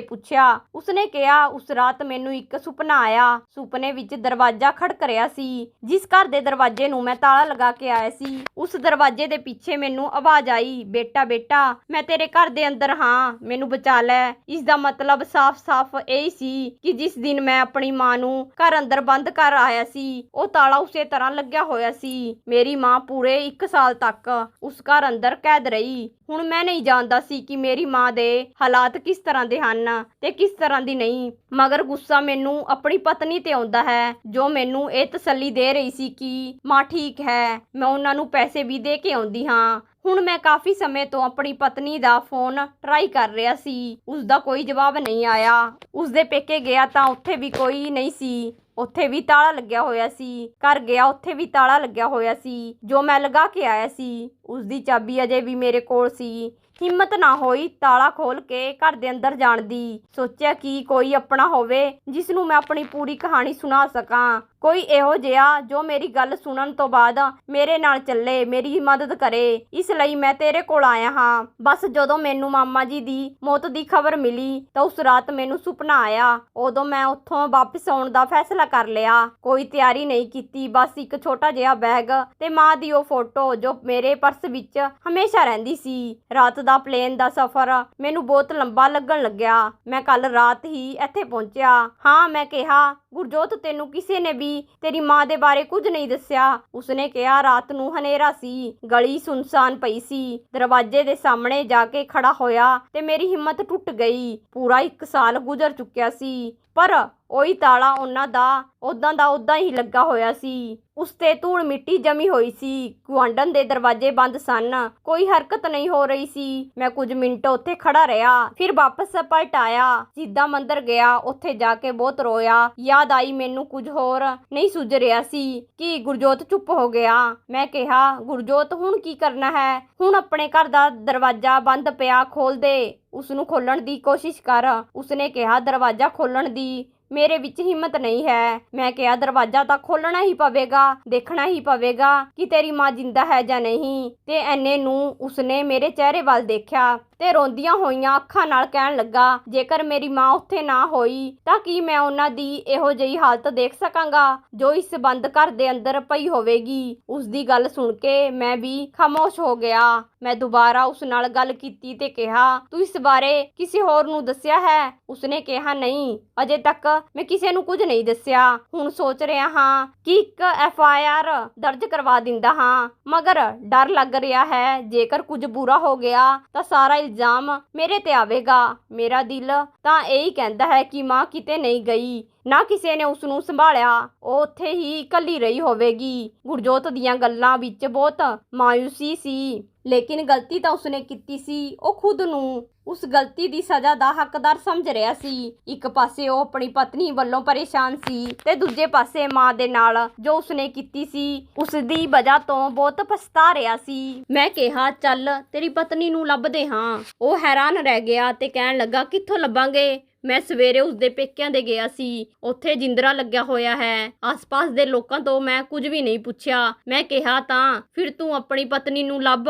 ਪੁੱਛਿਆ। ਉਸਨੇ ਕਿਹਾ, ਉਸ ਰਾਤ ਮੈਨੂੰ ਇੱਕ ਸੁਪਨਾ ਆਇਆ। ਸੁਪਨੇ ਵਿੱਚ ਦਰਵਾਜ਼ਾ ਖੜਕ ਰਿਹਾ ਸੀ। ਜਿਸ ਘਰ ਦੇ ਦਰਵਾਜ਼ੇ ਨੂੰ ਮੈਂ ਤਾਲਾ ਲਗਾ ਕੇ ਆਇਆ ਸੀ। ਉਸ ਦਰਵਾਜ਼ੇ ਦੇ ਪਿੱਛੇ ਮੈਨੂੰ ਆਵਾਜ਼ ਆਈ, ਬੇਟਾ ਬੇਟਾ, ਮੈਂ ਤੇਰੇ ਘਰ ਦੇ ਅੰਦਰ ਹਾਂ। ਮੈਨੂੰ ਬਚਾ ਲੈ। ਇਸ ਦਾ ਮਤਲਬ ਸਾਫ਼-ਸਾਫ਼ ਇਹ ਸੀ ਕਿ ਜਿਸ ਦਿਨ ਮੈਂ ਆਪਣੀ ਮਾਂ ਨੂੰ ਘਰ ਅੰਦਰ ਬੰਦ ਕਰ ਆਇਆ ਸੀ, ਉਹ ਤਾਲਾ ਉਸੇ ਤਰ੍ਹਾਂ ਲੱਗਿਆ ਹੋਇਆ ਸੀ। ਮੇਰੀ ਮਾਂ ਪੂਰੇ 1 ਸਾਲ ਤੱਕ ਉਸ ਘਰ ਅੰਦਰ ਕੈਦ ਰਹੀ। ਹੁਣ ਮੈਂ ਨਹੀਂ ਜਾਣਦਾ ਸੀ ਕਿ ਮੇਰੀ ਮਾਂ ਦੇ ਹਾਲਾਤ ਕਿਸ ਤਰ੍ਹਾਂ ਦੇ ਹਨ ਤੇ ਕਿਸ ਤਰ੍ਹਾਂ ਦੀ ਨਹੀਂ। ਮਗਰ ਗੁੱਸਾ ਮੈਨੂੰ ਆਪਣੀ ਪਤਨੀ ਤੇ ਆਉਂਦਾ ਹੈ, ਜੋ ਮੈਨੂੰ ਇਹ ਤਸੱਲੀ ਦੇ ਰਹੀ ਸੀ ਕਿ ਮਾਂ ਠੀਕ ਹੈ, ਮੈਂ ਉਹਨਾਂ ਨੂੰ ਪੈਸੇ ਵੀ ਦੇ ਕੇ ਆਉਂਦੀ ਹਾਂ। ਹੁਣ ਮੈਂ ਕਾਫੀ ਸਮੇਂ ਤੋਂ ਆਪਣੀ ਪਤਨੀ ਦਾ ਫੋਨ ਟਰਾਈ ਕਰ ਰਿਹਾ ਸੀ। ਉਸ ਦਾ ਕੋਈ ਜਵਾਬ ਨਹੀਂ ਆਇਆ। ਉਸ ਦੇ ਪੇਕੇ ਗਿਆ ਤਾਂ ਉੱਥੇ ਵੀ ਕੋਈ ਨਹੀਂ ਸੀ। ਉੱਥੇ ਵੀ ਤਾਲਾ ਲੱਗਿਆ ਹੋਇਆ ਸੀ। ਘਰ ਗਿਆ, ਉੱਥੇ ਵੀ ਤਾਲਾ ਲੱਗਿਆ ਹੋਇਆ ਸੀ। ਜੋ ਮੈਂ ਲਗਾ ਕੇ ਆਇਆ ਸੀ ਉਸ ਦੀ ਚਾਬੀ ਅਜੇ ਵੀ ਮੇਰੇ ਕੋਲ ਸੀ। ਹਿੰਮਤ ਨਾ ਹੋਈ ਤਾਲਾ ਖੋਲ ਕੇ ਘਰ ਦੇ ਅੰਦਰ ਜਾਣ ਦੀ। ਸੋਚਿਆ ਕਿ ਕੋਈ ਆਪਣਾ ਹੋਵੇ, ਜਿਸ ਨੂੰ ਮੈਂ ਆਪਣੀ ਪੂਰੀ ਕਹਾਣੀ ਸੁਣਾ ਸਕਾਂ। ਕੋਈ ਇਹੋ ਜਿਹਾ ਜੋ ਮੇਰੀ ਗੱਲ ਸੁਣਨ ਤੋਂ ਬਾਅਦ ਮੇਰੇ ਨਾਲ ਚੱਲੇ, ਮੇਰੀ ਮਦਦ ਕਰੇ। ਇਸ ਲਈ ਮੈਂ ਤੇਰੇ ਕੋਲ ਆਇਆ ਹਾਂ। ਬਸ ਜਦੋਂ ਮੈਨੂੰ ਮਾਮਾ ਜੀ ਦੀ ਮੌਤ ਦੀ ਖਬਰ ਮਿਲੀ ਤਾਂ ਉਸ ਰਾਤ ਮੈਨੂੰ ਸੁਪਨਾ ਆਇਆ। ਉਦੋਂ ਮੈਂ ਉੱਥੋਂ ਵਾਪਸ ਆਉਣ ਦਾ ਫੈਸਲਾ ਕਰ ਲਿਆ। ਕੋਈ ਤਿਆਰੀ ਨਹੀਂ ਕੀਤੀ, ਬਸ ਇੱਕ ਛੋਟਾ ਜਿਹਾ ਬੈਗ ਤੇ ਮਾਂ ਦੀ ਉਹ ਫੋਟੋ ਜੋ ਮੇਰੇ ਪਰਸ ਵਿੱਚ ਹਮੇਸ਼ਾ ਰਹਿੰਦੀ ਸੀ। ਰਾਤ ਦਾ ਪਲੇਨ ਦਾ ਸਫ਼ਰ ਮੈਨੂੰ ਬਹੁਤ ਲੰਬਾ ਲੱਗਣ ਲੱਗਿਆ। ਮੈਂ ਕੱਲ ਰਾਤ ਹੀ ਇੱਥੇ ਪਹੁੰਚਿਆ। ਹਾਂ, ਮੈਂ ਕਿਹਾ, ਗੁਰਜੋਤ, ਤੈਨੂੰ ਕਿਸੇ ਨੇ ਵੀ ਤੇਰੀ ਮਾਂ ਦੇ ਬਾਰੇ ਕੁਝ ਨਹੀਂ ਦੱਸਿਆ? ਉਸਨੇ ਕਿਹਾ, ਰਾਤ ਨੂੰ ਹਨੇਰਾ ਸੀ, ਗਲੀ ਸੁਨਸਾਨ ਪਈ ਸੀ। ਦਰਵਾਜ਼ੇ ਦੇ ਸਾਹਮਣੇ ਜਾ ਕੇ ਖੜਾ ਹੋਇਆ ਤੇ ਮੇਰੀ ਹਿੰਮਤ ਟੁੱਟ ਗਈ। ਪੂਰਾ 1 ਸਾਲ ਗੁਜ਼ਰ ਚੁੱਕਿਆ ਸੀ। ਪਰ ਉਹੀ ਤਾਲਾ ਉਹਨਾਂ ਦਾ ਉਦਾਂ ਦਾ ਉਦਾਂ ਹੀ ਲੱਗਾ ਹੋਇਆ ਸੀ। ਉਸ ਤੇ ਧੂੜ ਮਿੱਟੀ ਜਮੀ ਹੋਈ ਸੀ। ਗੁਆਂਢਣ ਦੇ ਦਰਵਾਜ਼ੇ ਬੰਦ ਸਨ। ਕੋਈ ਹਰਕਤ ਨਹੀਂ ਹੋ ਰਹੀ ਸੀ। ਮੈਂ ਕੁਝ ਮਿੰਟ ਉੱਥੇ ਖੜਾ ਰਿਹਾ। ਫਿਰ ਵਾਪਸ ਪਲਟ ਆਇਆ ਜਿੱਦਾਂ ਮੰਦਰ ਗਿਆ, ਉੱਥੇ ਜਾ ਕੇ ਬਹੁਤ ਰੋਇਆ। ਯਾਦ ਆਈ ਮੈਨੂੰ ਕੁਝ ਹੋਰ। ਨਹੀਂ ਸੁੱਝ ਰਿਹਾ ਸੀ ਕਿ ਗੁਰਜੋਤ ਚੁੱਪ ਹੋ ਗਿਆ। ਮੈਂ ਕਿਹਾ, ਗੁਰਜੋਤ, ਹੁਣ ਕੀ ਕਰਨਾ ਹੈ? ਹੁਣ ਆਪਣੇ ਘਰ ਦਾ ਦਰਵਾਜ਼ਾ ਬੰਦ ਪਿਆ ਖੋਲ ਦੇ। ਉਸ ਨੂੰ ਖੋਲਣ ਦੀ ਕੋਸ਼ਿਸ਼ ਕਰ। ਉਸਨੇ ਕਿਹਾ, ਦਰਵਾਜ਼ਾ ਖੋਲਣ ਦੀ ਮੇਰੇ ਵਿੱਚ ਹਿੰਮਤ ਨਹੀਂ ਹੈ। ਮੈਂ ਕਿਹਾ, ਦਰਵਾਜ਼ਾ ਤਾਂ ਖੋਲਣਾ ਹੀ ਪਵੇਗਾ, ਦੇਖਣਾ ਹੀ ਪਵੇਗਾ ਕਿ ਤੇਰੀ ਮਾਂ ਜਿੰਦਾ ਹੈ ਜਾਂ ਨਹੀਂ। ਤੇ ਐਨੇ ਨੂੰ ਉਸਨੇ ਮੇਰੇ ਚਿਹਰੇ ਵੱਲ ਦੇਖਿਆ। ਤੇ ਰੋਂਦੀਆਂ ਹੋਈਆਂ ਅੱਖਾਂ ਨਾਲ ਕਹਿਣ ਲੱਗਾ, ਜੇਕਰ ਮੇਰੀ ਮਾਂ ਉੱਥੇ ਨਾ ਹੋਈ, ਤਾਂ ਕੀ ਮੈਂ ਉਹਨਾਂ ਦੀ ਇਹੋ ਜਿਹੀ ਹਾਲਤ ਦੇਖ ਸਕਾਂਗਾ, ਜੋ ਇਸ ਬੰਦ ਘਰ ਦੇ ਅੰਦਰ ਪਈ ਹੋਵੇਗੀ? ਉਸ ਦੀ ਗੱਲ ਸੁਣ ਕੇ ਮੈਂ ਵੀ ਖਾਮੋਸ਼ ਹੋ ਗਿਆ। ਮੈਂ ਦੁਬਾਰਾ ਉਸ ਨਾਲ ਗੱਲ ਕੀਤੀ ਤੇ ਕਿਹਾ, ਤੂੰ ਇਸ ਬਾਰੇ ਕਿਸੇ ਹੋਰ ਨੂੰ ਦੱਸਿਆ ਹੈ? ਉਸਨੇ ਕਿਹਾ, ਨਹੀਂ, ਅਜੇ ਤੱਕ ਮੈਂ ਕਿਸੇ ਨੂੰ ਕੁਝ ਨਹੀਂ ਦੱਸਿਆ। ਹੁਣ ਸੋਚ ਰਿਹਾ ਹਾਂ ਕਿ ਇੱਕ ਐਫ ਆਈ ਆਰ ਦਰਜ ਕਰਵਾ ਦਿੰਦਾ ਹਾਂ, ਮਗਰ ਡਰ ਲੱਗ ਰਿਹਾ ਹੈ, ਜੇਕਰ ਕੁਝ ਬੁਰਾ ਹੋ ਗਿਆ ਤਾਂ ਸਾਰਾ ਇਲਜ਼ਾਮ ਮੇਰੇ ਤੇ ਆਵੇਗਾ। ਮੇਰਾ ਦਿਲ ਤਾਂ ਇਹੀ ਕਹਿੰਦਾ ਹੈ ਕਿ ਮਾਂ ਕਿਤੇ ਨਹੀਂ ਗਈ। ਨਾ ਕਿਸੇ ਨੇ ਉਸ ਨੂੰ ਸੰਭਾਲਿਆ। ਉਹ ਉੱਥੇ ਹੀ ਇਕੱਲੀ ਰਹੀ ਹੋਵੇਗੀ। ਗੁਰਜੋਤ ਦੀਆਂ ਗੱਲਾਂ ਵਿੱਚ ਬਹੁਤ ਮਾਇੂਸੀ ਸੀ। ਲੇਕਿਨ ਗਲਤੀ ਤਾਂ ਉਸਨੇ ਕੀਤੀ ਸੀ। ਉਹ ਖੁਦ ਨੂੰ ਉਸ ਗਲਤੀ ਦੀ ਸਜ਼ਾ ਦਾ ਹੱਕਦਾਰ ਸਮਝ ਰਿਹਾ ਸੀ। ਇੱਕ ਪਾਸੇ ਉਹ ਆਪਣੀ ਪਤਨੀ ਵੱਲੋਂ ਪਰੇਸ਼ਾਨ ਸੀ ਤੇ ਦੂਜੇ ਪਾਸੇ ਮਾਂ ਦੇ ਨਾਲ ਜੋ ਉਸਨੇ ਕੀਤੀ ਸੀ ਉਸ ਦੀ ਵਜ੍ਹਾ ਤੋਂ ਬਹੁਤ ਪਛਤਾ ਰਿਹਾ ਸੀ। ਮੈਂ ਕਿਹਾ, ਚੱਲ, ਤੇਰੀ ਪਤਨੀ ਨੂੰ ਲੱਭਦੇ ਹਾਂ। ਉਹ ਹੈਰਾਨ ਰਹਿ ਗਿਆ ਤੇ ਕਹਿਣ ਲੱਗਾ, ਕਿੱਥੋਂ ਲੱਭਾਂਗੇ? ਮੈਂ ਸਵੇਰੇ ਉਸਦੇ ਪੇਕਿਆਂ ਦੇ ਗਿਆ ਸੀ। ਉੱਥੇ ਜਿੰਦਰਾ ਲੱਗਿਆ ਹੋਇਆ ਹੈ। ਆਸ-ਪਾਸ ਦੇ ਲੋਕਾਂ ਤੋਂ ਮੈਂ ਕੁਝ ਵੀ ਨਹੀਂ ਪੁੱਛਿਆ। ਮੈਂ ਕਿਹਾ, ਤਾਂ ਫਿਰ ਤੂੰ ਆਪਣੀ ਪਤਨੀ ਨੂੰ ਲੱਭ।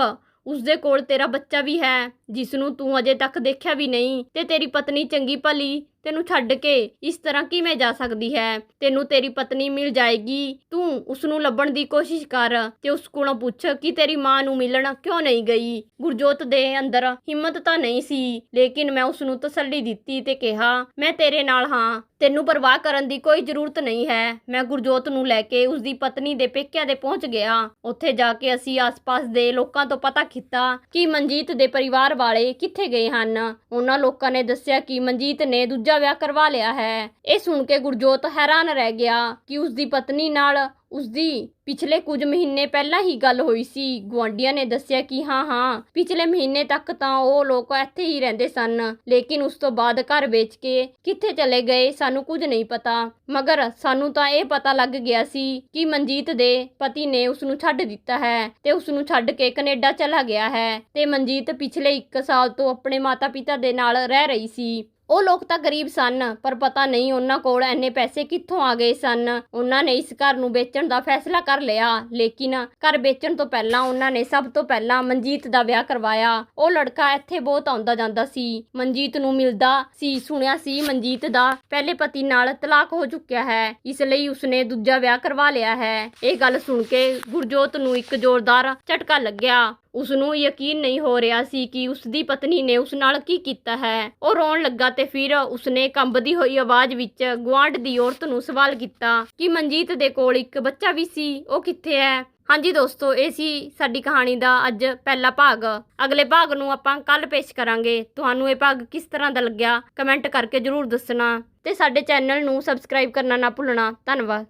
ਉਸਦੇ ਕੋਲ ਤੇਰਾ ਬੱਚਾ ਵੀ ਹੈ। ਜਿਸ ਨੂੰ ਤੂੰ ਅਜੇ ਤੱਕ ਦੇਖਿਆ ਵੀ ਨਹੀਂ ਤੇ ਤੇਰੀ ਪਤਨੀ ਚੰਗੀ ਭਲੀ ਤੈਨੂੰ ਛੱਡ ਕੇ ਇਸ ਤਰ੍ਹਾਂ ਕਿਵੇਂ ਜਾ ਸਕਦੀ ਹੈ? ਤੈਨੂੰ ਤੇਰੀ ਪਤਨੀ ਮਿਲ ਜਾਏਗੀ। ਤੂੰ ਉਸ ਨੂੰ ਲੱਭਣ ਦੀ ਕੋਸ਼ਿਸ਼ ਕਰ ਤੇ ਉਸ ਕੋਲੋਂ ਪੁੱਛ ਕਿ ਤੇਰੀ ਮਾਂ ਨੂੰ ਮਿਲਣ ਕਿਉਂ ਨਹੀਂ ਗਈ? ਗੁਰਜੋਤ ਦੇ ਅੰਦਰ ਹਿੰਮਤ ਤਾਂ ਨਹੀਂ ਸੀ, ਲੇਕਿਨ ਮੈਂ ਉਸ ਨੂੰ ਤਸੱਲੀ ਦਿੱਤੀ ਤੇ ਕਿਹਾ, ਮੈਂ ਤੇਰੇ ਨਾਲ ਹਾਂ। ਤੈਨੂੰ ਪਰਵਾਹ ਕਰਨ ਦੀ ਕੋਈ ਜ਼ਰੂਰਤ ਨਹੀਂ ਹੈ। ਮੈਂ ਗੁਰਜੋਤ ਨੂੰ ਲੈ ਕੇ ਉਸ ਦੀ ਪਤਨੀ ਦੇ ਪੇਕਿਆਂ ਦੇ ਪਹੁੰਚ ਗਿਆ। ਉੱਥੇ ਜਾ ਕੇ ਅਸੀਂ ਆਸ-ਪਾਸ ਦੇ ਲੋਕਾਂ ਤੋਂ ਪਤਾ ਕੀਤਾ ਕਿ ਮਨਜੀਤ ਦੇ ਪਰਿਵਾਰ ਵਾਲੇ ਕਿੱਥੇ ਗਏ ਹਨ? ਉਹਨਾਂ ਲੋਕਾਂ ਨੇ ਦੱਸਿਆ ਕਿ ਮਨਜੀਤ ਨੇ ਦੂਜਾ ਵਿਆਹ ਕਰਵਾ ਲਿਆ ਹੈ। ਇਹ ਸੁਣ ਕੇ ਗੁਰਜੋਤ ਹੈਰਾਨ ਰਹਿ ਗਿਆ ਕਿ ਉਸ ਦੀ ਪਤਨੀ ਨਾਲ ਉਸਦੀ ਪਿਛਲੇ ਕੁਝ ਮਹੀਨੇ ਪਹਿਲਾਂ ਹੀ ਗੱਲ ਹੋਈ ਸੀ। ਗੁਆਂਢੀਆਂ ਨੇ ਦੱਸਿਆ ਕਿ ਹਾਂ ਹਾਂ, ਪਿਛਲੇ ਮਹੀਨੇ ਤੱਕ ਤਾਂ ਉਹ ਲੋਕ ਇੱਥੇ ਹੀ ਰਹਿੰਦੇ ਸਨ, ਲੇਕਿਨ ਉਸ ਤੋਂ ਬਾਅਦ ਘਰ ਵੇਚ ਕੇ ਕਿੱਥੇ ਚਲੇ ਗਏ, ਸਾਨੂੰ ਕੁਝ ਨਹੀਂ ਪਤਾ। ਮਗਰ ਸਾਨੂੰ ਤਾਂ ਇਹ ਪਤਾ ਲੱਗ ਗਿਆ ਸੀ ਕਿ ਮਨਜੀਤ ਦੇ ਪਤੀ ਨੇ ਉਸ ਨੂੰ ਛੱਡ ਦਿੱਤਾ ਹੈ ਤੇ ਉਸ ਨੂੰ ਛੱਡ ਕੇ ਕੈਨੇਡਾ ਚਲਾ ਗਿਆ ਹੈ ਤੇ ਮਨਜੀਤ ਪਿਛਲੇ 1 ਸਾਲ ਤੋਂ ਆਪਣੇ ਮਾਤਾ-ਪਿਤਾ ਦੇ ਨਾਲ ਰਹਿ ਰਹੀ ਸੀ। ਉਹ ਲੋਕ ਤਾਂ ਗਰੀਬ ਸਨ, ਪਰ ਪਤਾ ਨਹੀਂ ਉਹਨਾਂ ਕੋਲ ਐਨੇ ਪੈਸੇ ਕਿੱਥੋਂ ਆ ਗਏ ਸਨ। ਉਹਨਾਂ ਨੇ ਇਸ ਘਰ ਨੂੰ ਵੇਚਣ ਦਾ ਫੈਸਲਾ ਕਰ ਲਿਆ, ਲੇਕਿਨ ਘਰ ਵੇਚਣ ਤੋਂ ਪਹਿਲਾਂ ਉਹਨਾਂ ਨੇ ਸਭ ਤੋਂ ਪਹਿਲਾਂ ਮਨਜੀਤ ਦਾ ਵਿਆਹ ਕਰਵਾਇਆ। ਉਹ ਲੜਕਾ ਇੱਥੇ ਬਹੁਤ ਆਉਂਦਾ ਜਾਂਦਾ ਸੀ। ਮਨਜੀਤ ਨੂੰ ਮਿਲਦਾ ਸੀ, ਸੁਣਿਆ ਸੀ ਮਨਜੀਤ ਦਾ। ਪਹਿਲੇ ਪਤੀ ਨਾਲ ਤਲਾਕ ਹੋ ਚੁੱਕਿਆ ਹੈ, ਇਸ ਲਈ ਉਸਨੇ ਦੂਜਾ ਵਿਆਹ ਕਰਵਾ ਲਿਆ ਹੈ। ਇਹ ਗੱਲ ਸੁਣ ਕੇ ਗੁਰਜੋਤ ਨੂੰ ਇੱਕ ਜ਼ੋਰਦਾਰ ਝਟਕਾ ਲੱਗਿਆ। ਉਸ ਨੂੰ ਯਕੀਨ ਨਹੀਂ ਹੋ ਰਿਹਾ ਸੀ ਕਿ ਉਸ ਦੀ ਪਤਨੀ ਨੇ ਉਸ ਨਾਲ ਕੀ ਕੀਤਾ ਹੈ। ਉਹ ਰੋਣ ਲੱਗਾ ਤੇ ਫਿਰ ਉਸਨੇ ਕੰਬਦੀ ਹੋਈ ਆਵਾਜ਼ ਵਿੱਚ ਗੁਆਂਢ ਦੀ ਔਰਤ ਨੂੰ ਸਵਾਲ ਕੀਤਾ ਕਿ ਮਨਜੀਤ ਦੇ ਕੋਲ ਇੱਕ ਬੱਚਾ ਵੀ ਸੀ? ਉਹ ਕਿੱਥੇ ਹੈ? ਹਾਂਜੀ ਦੋਸਤੋ, ਇਹ ਸੀ ਸਾਡੀ ਕਹਾਣੀ ਦਾ ਅੱਜ ਪਹਿਲਾ ਭਾਗ। ਅਗਲੇ ਭਾਗ ਨੂੰ ਆਪਾਂ ਕੱਲ ਪੇਸ਼ ਕਰਾਂਗੇ। ਤੁਹਾਨੂੰ ਇਹ ਭਾਗ ਕਿਸ ਤਰ੍ਹਾਂ ਦਾ ਲੱਗਿਆ? ਕਮੈਂਟ ਕਰਕੇ ਜਰੂਰ ਦੱਸਣਾ ਤੇ ਸਾਡੇ ਚੈਨਲ ਨੂੰ ਸਬਸਕ੍ਰਾਈਬ ਕਰਨਾ ਨਾ ਭੁੱਲਣਾ। ਧੰਨਵਾਦ।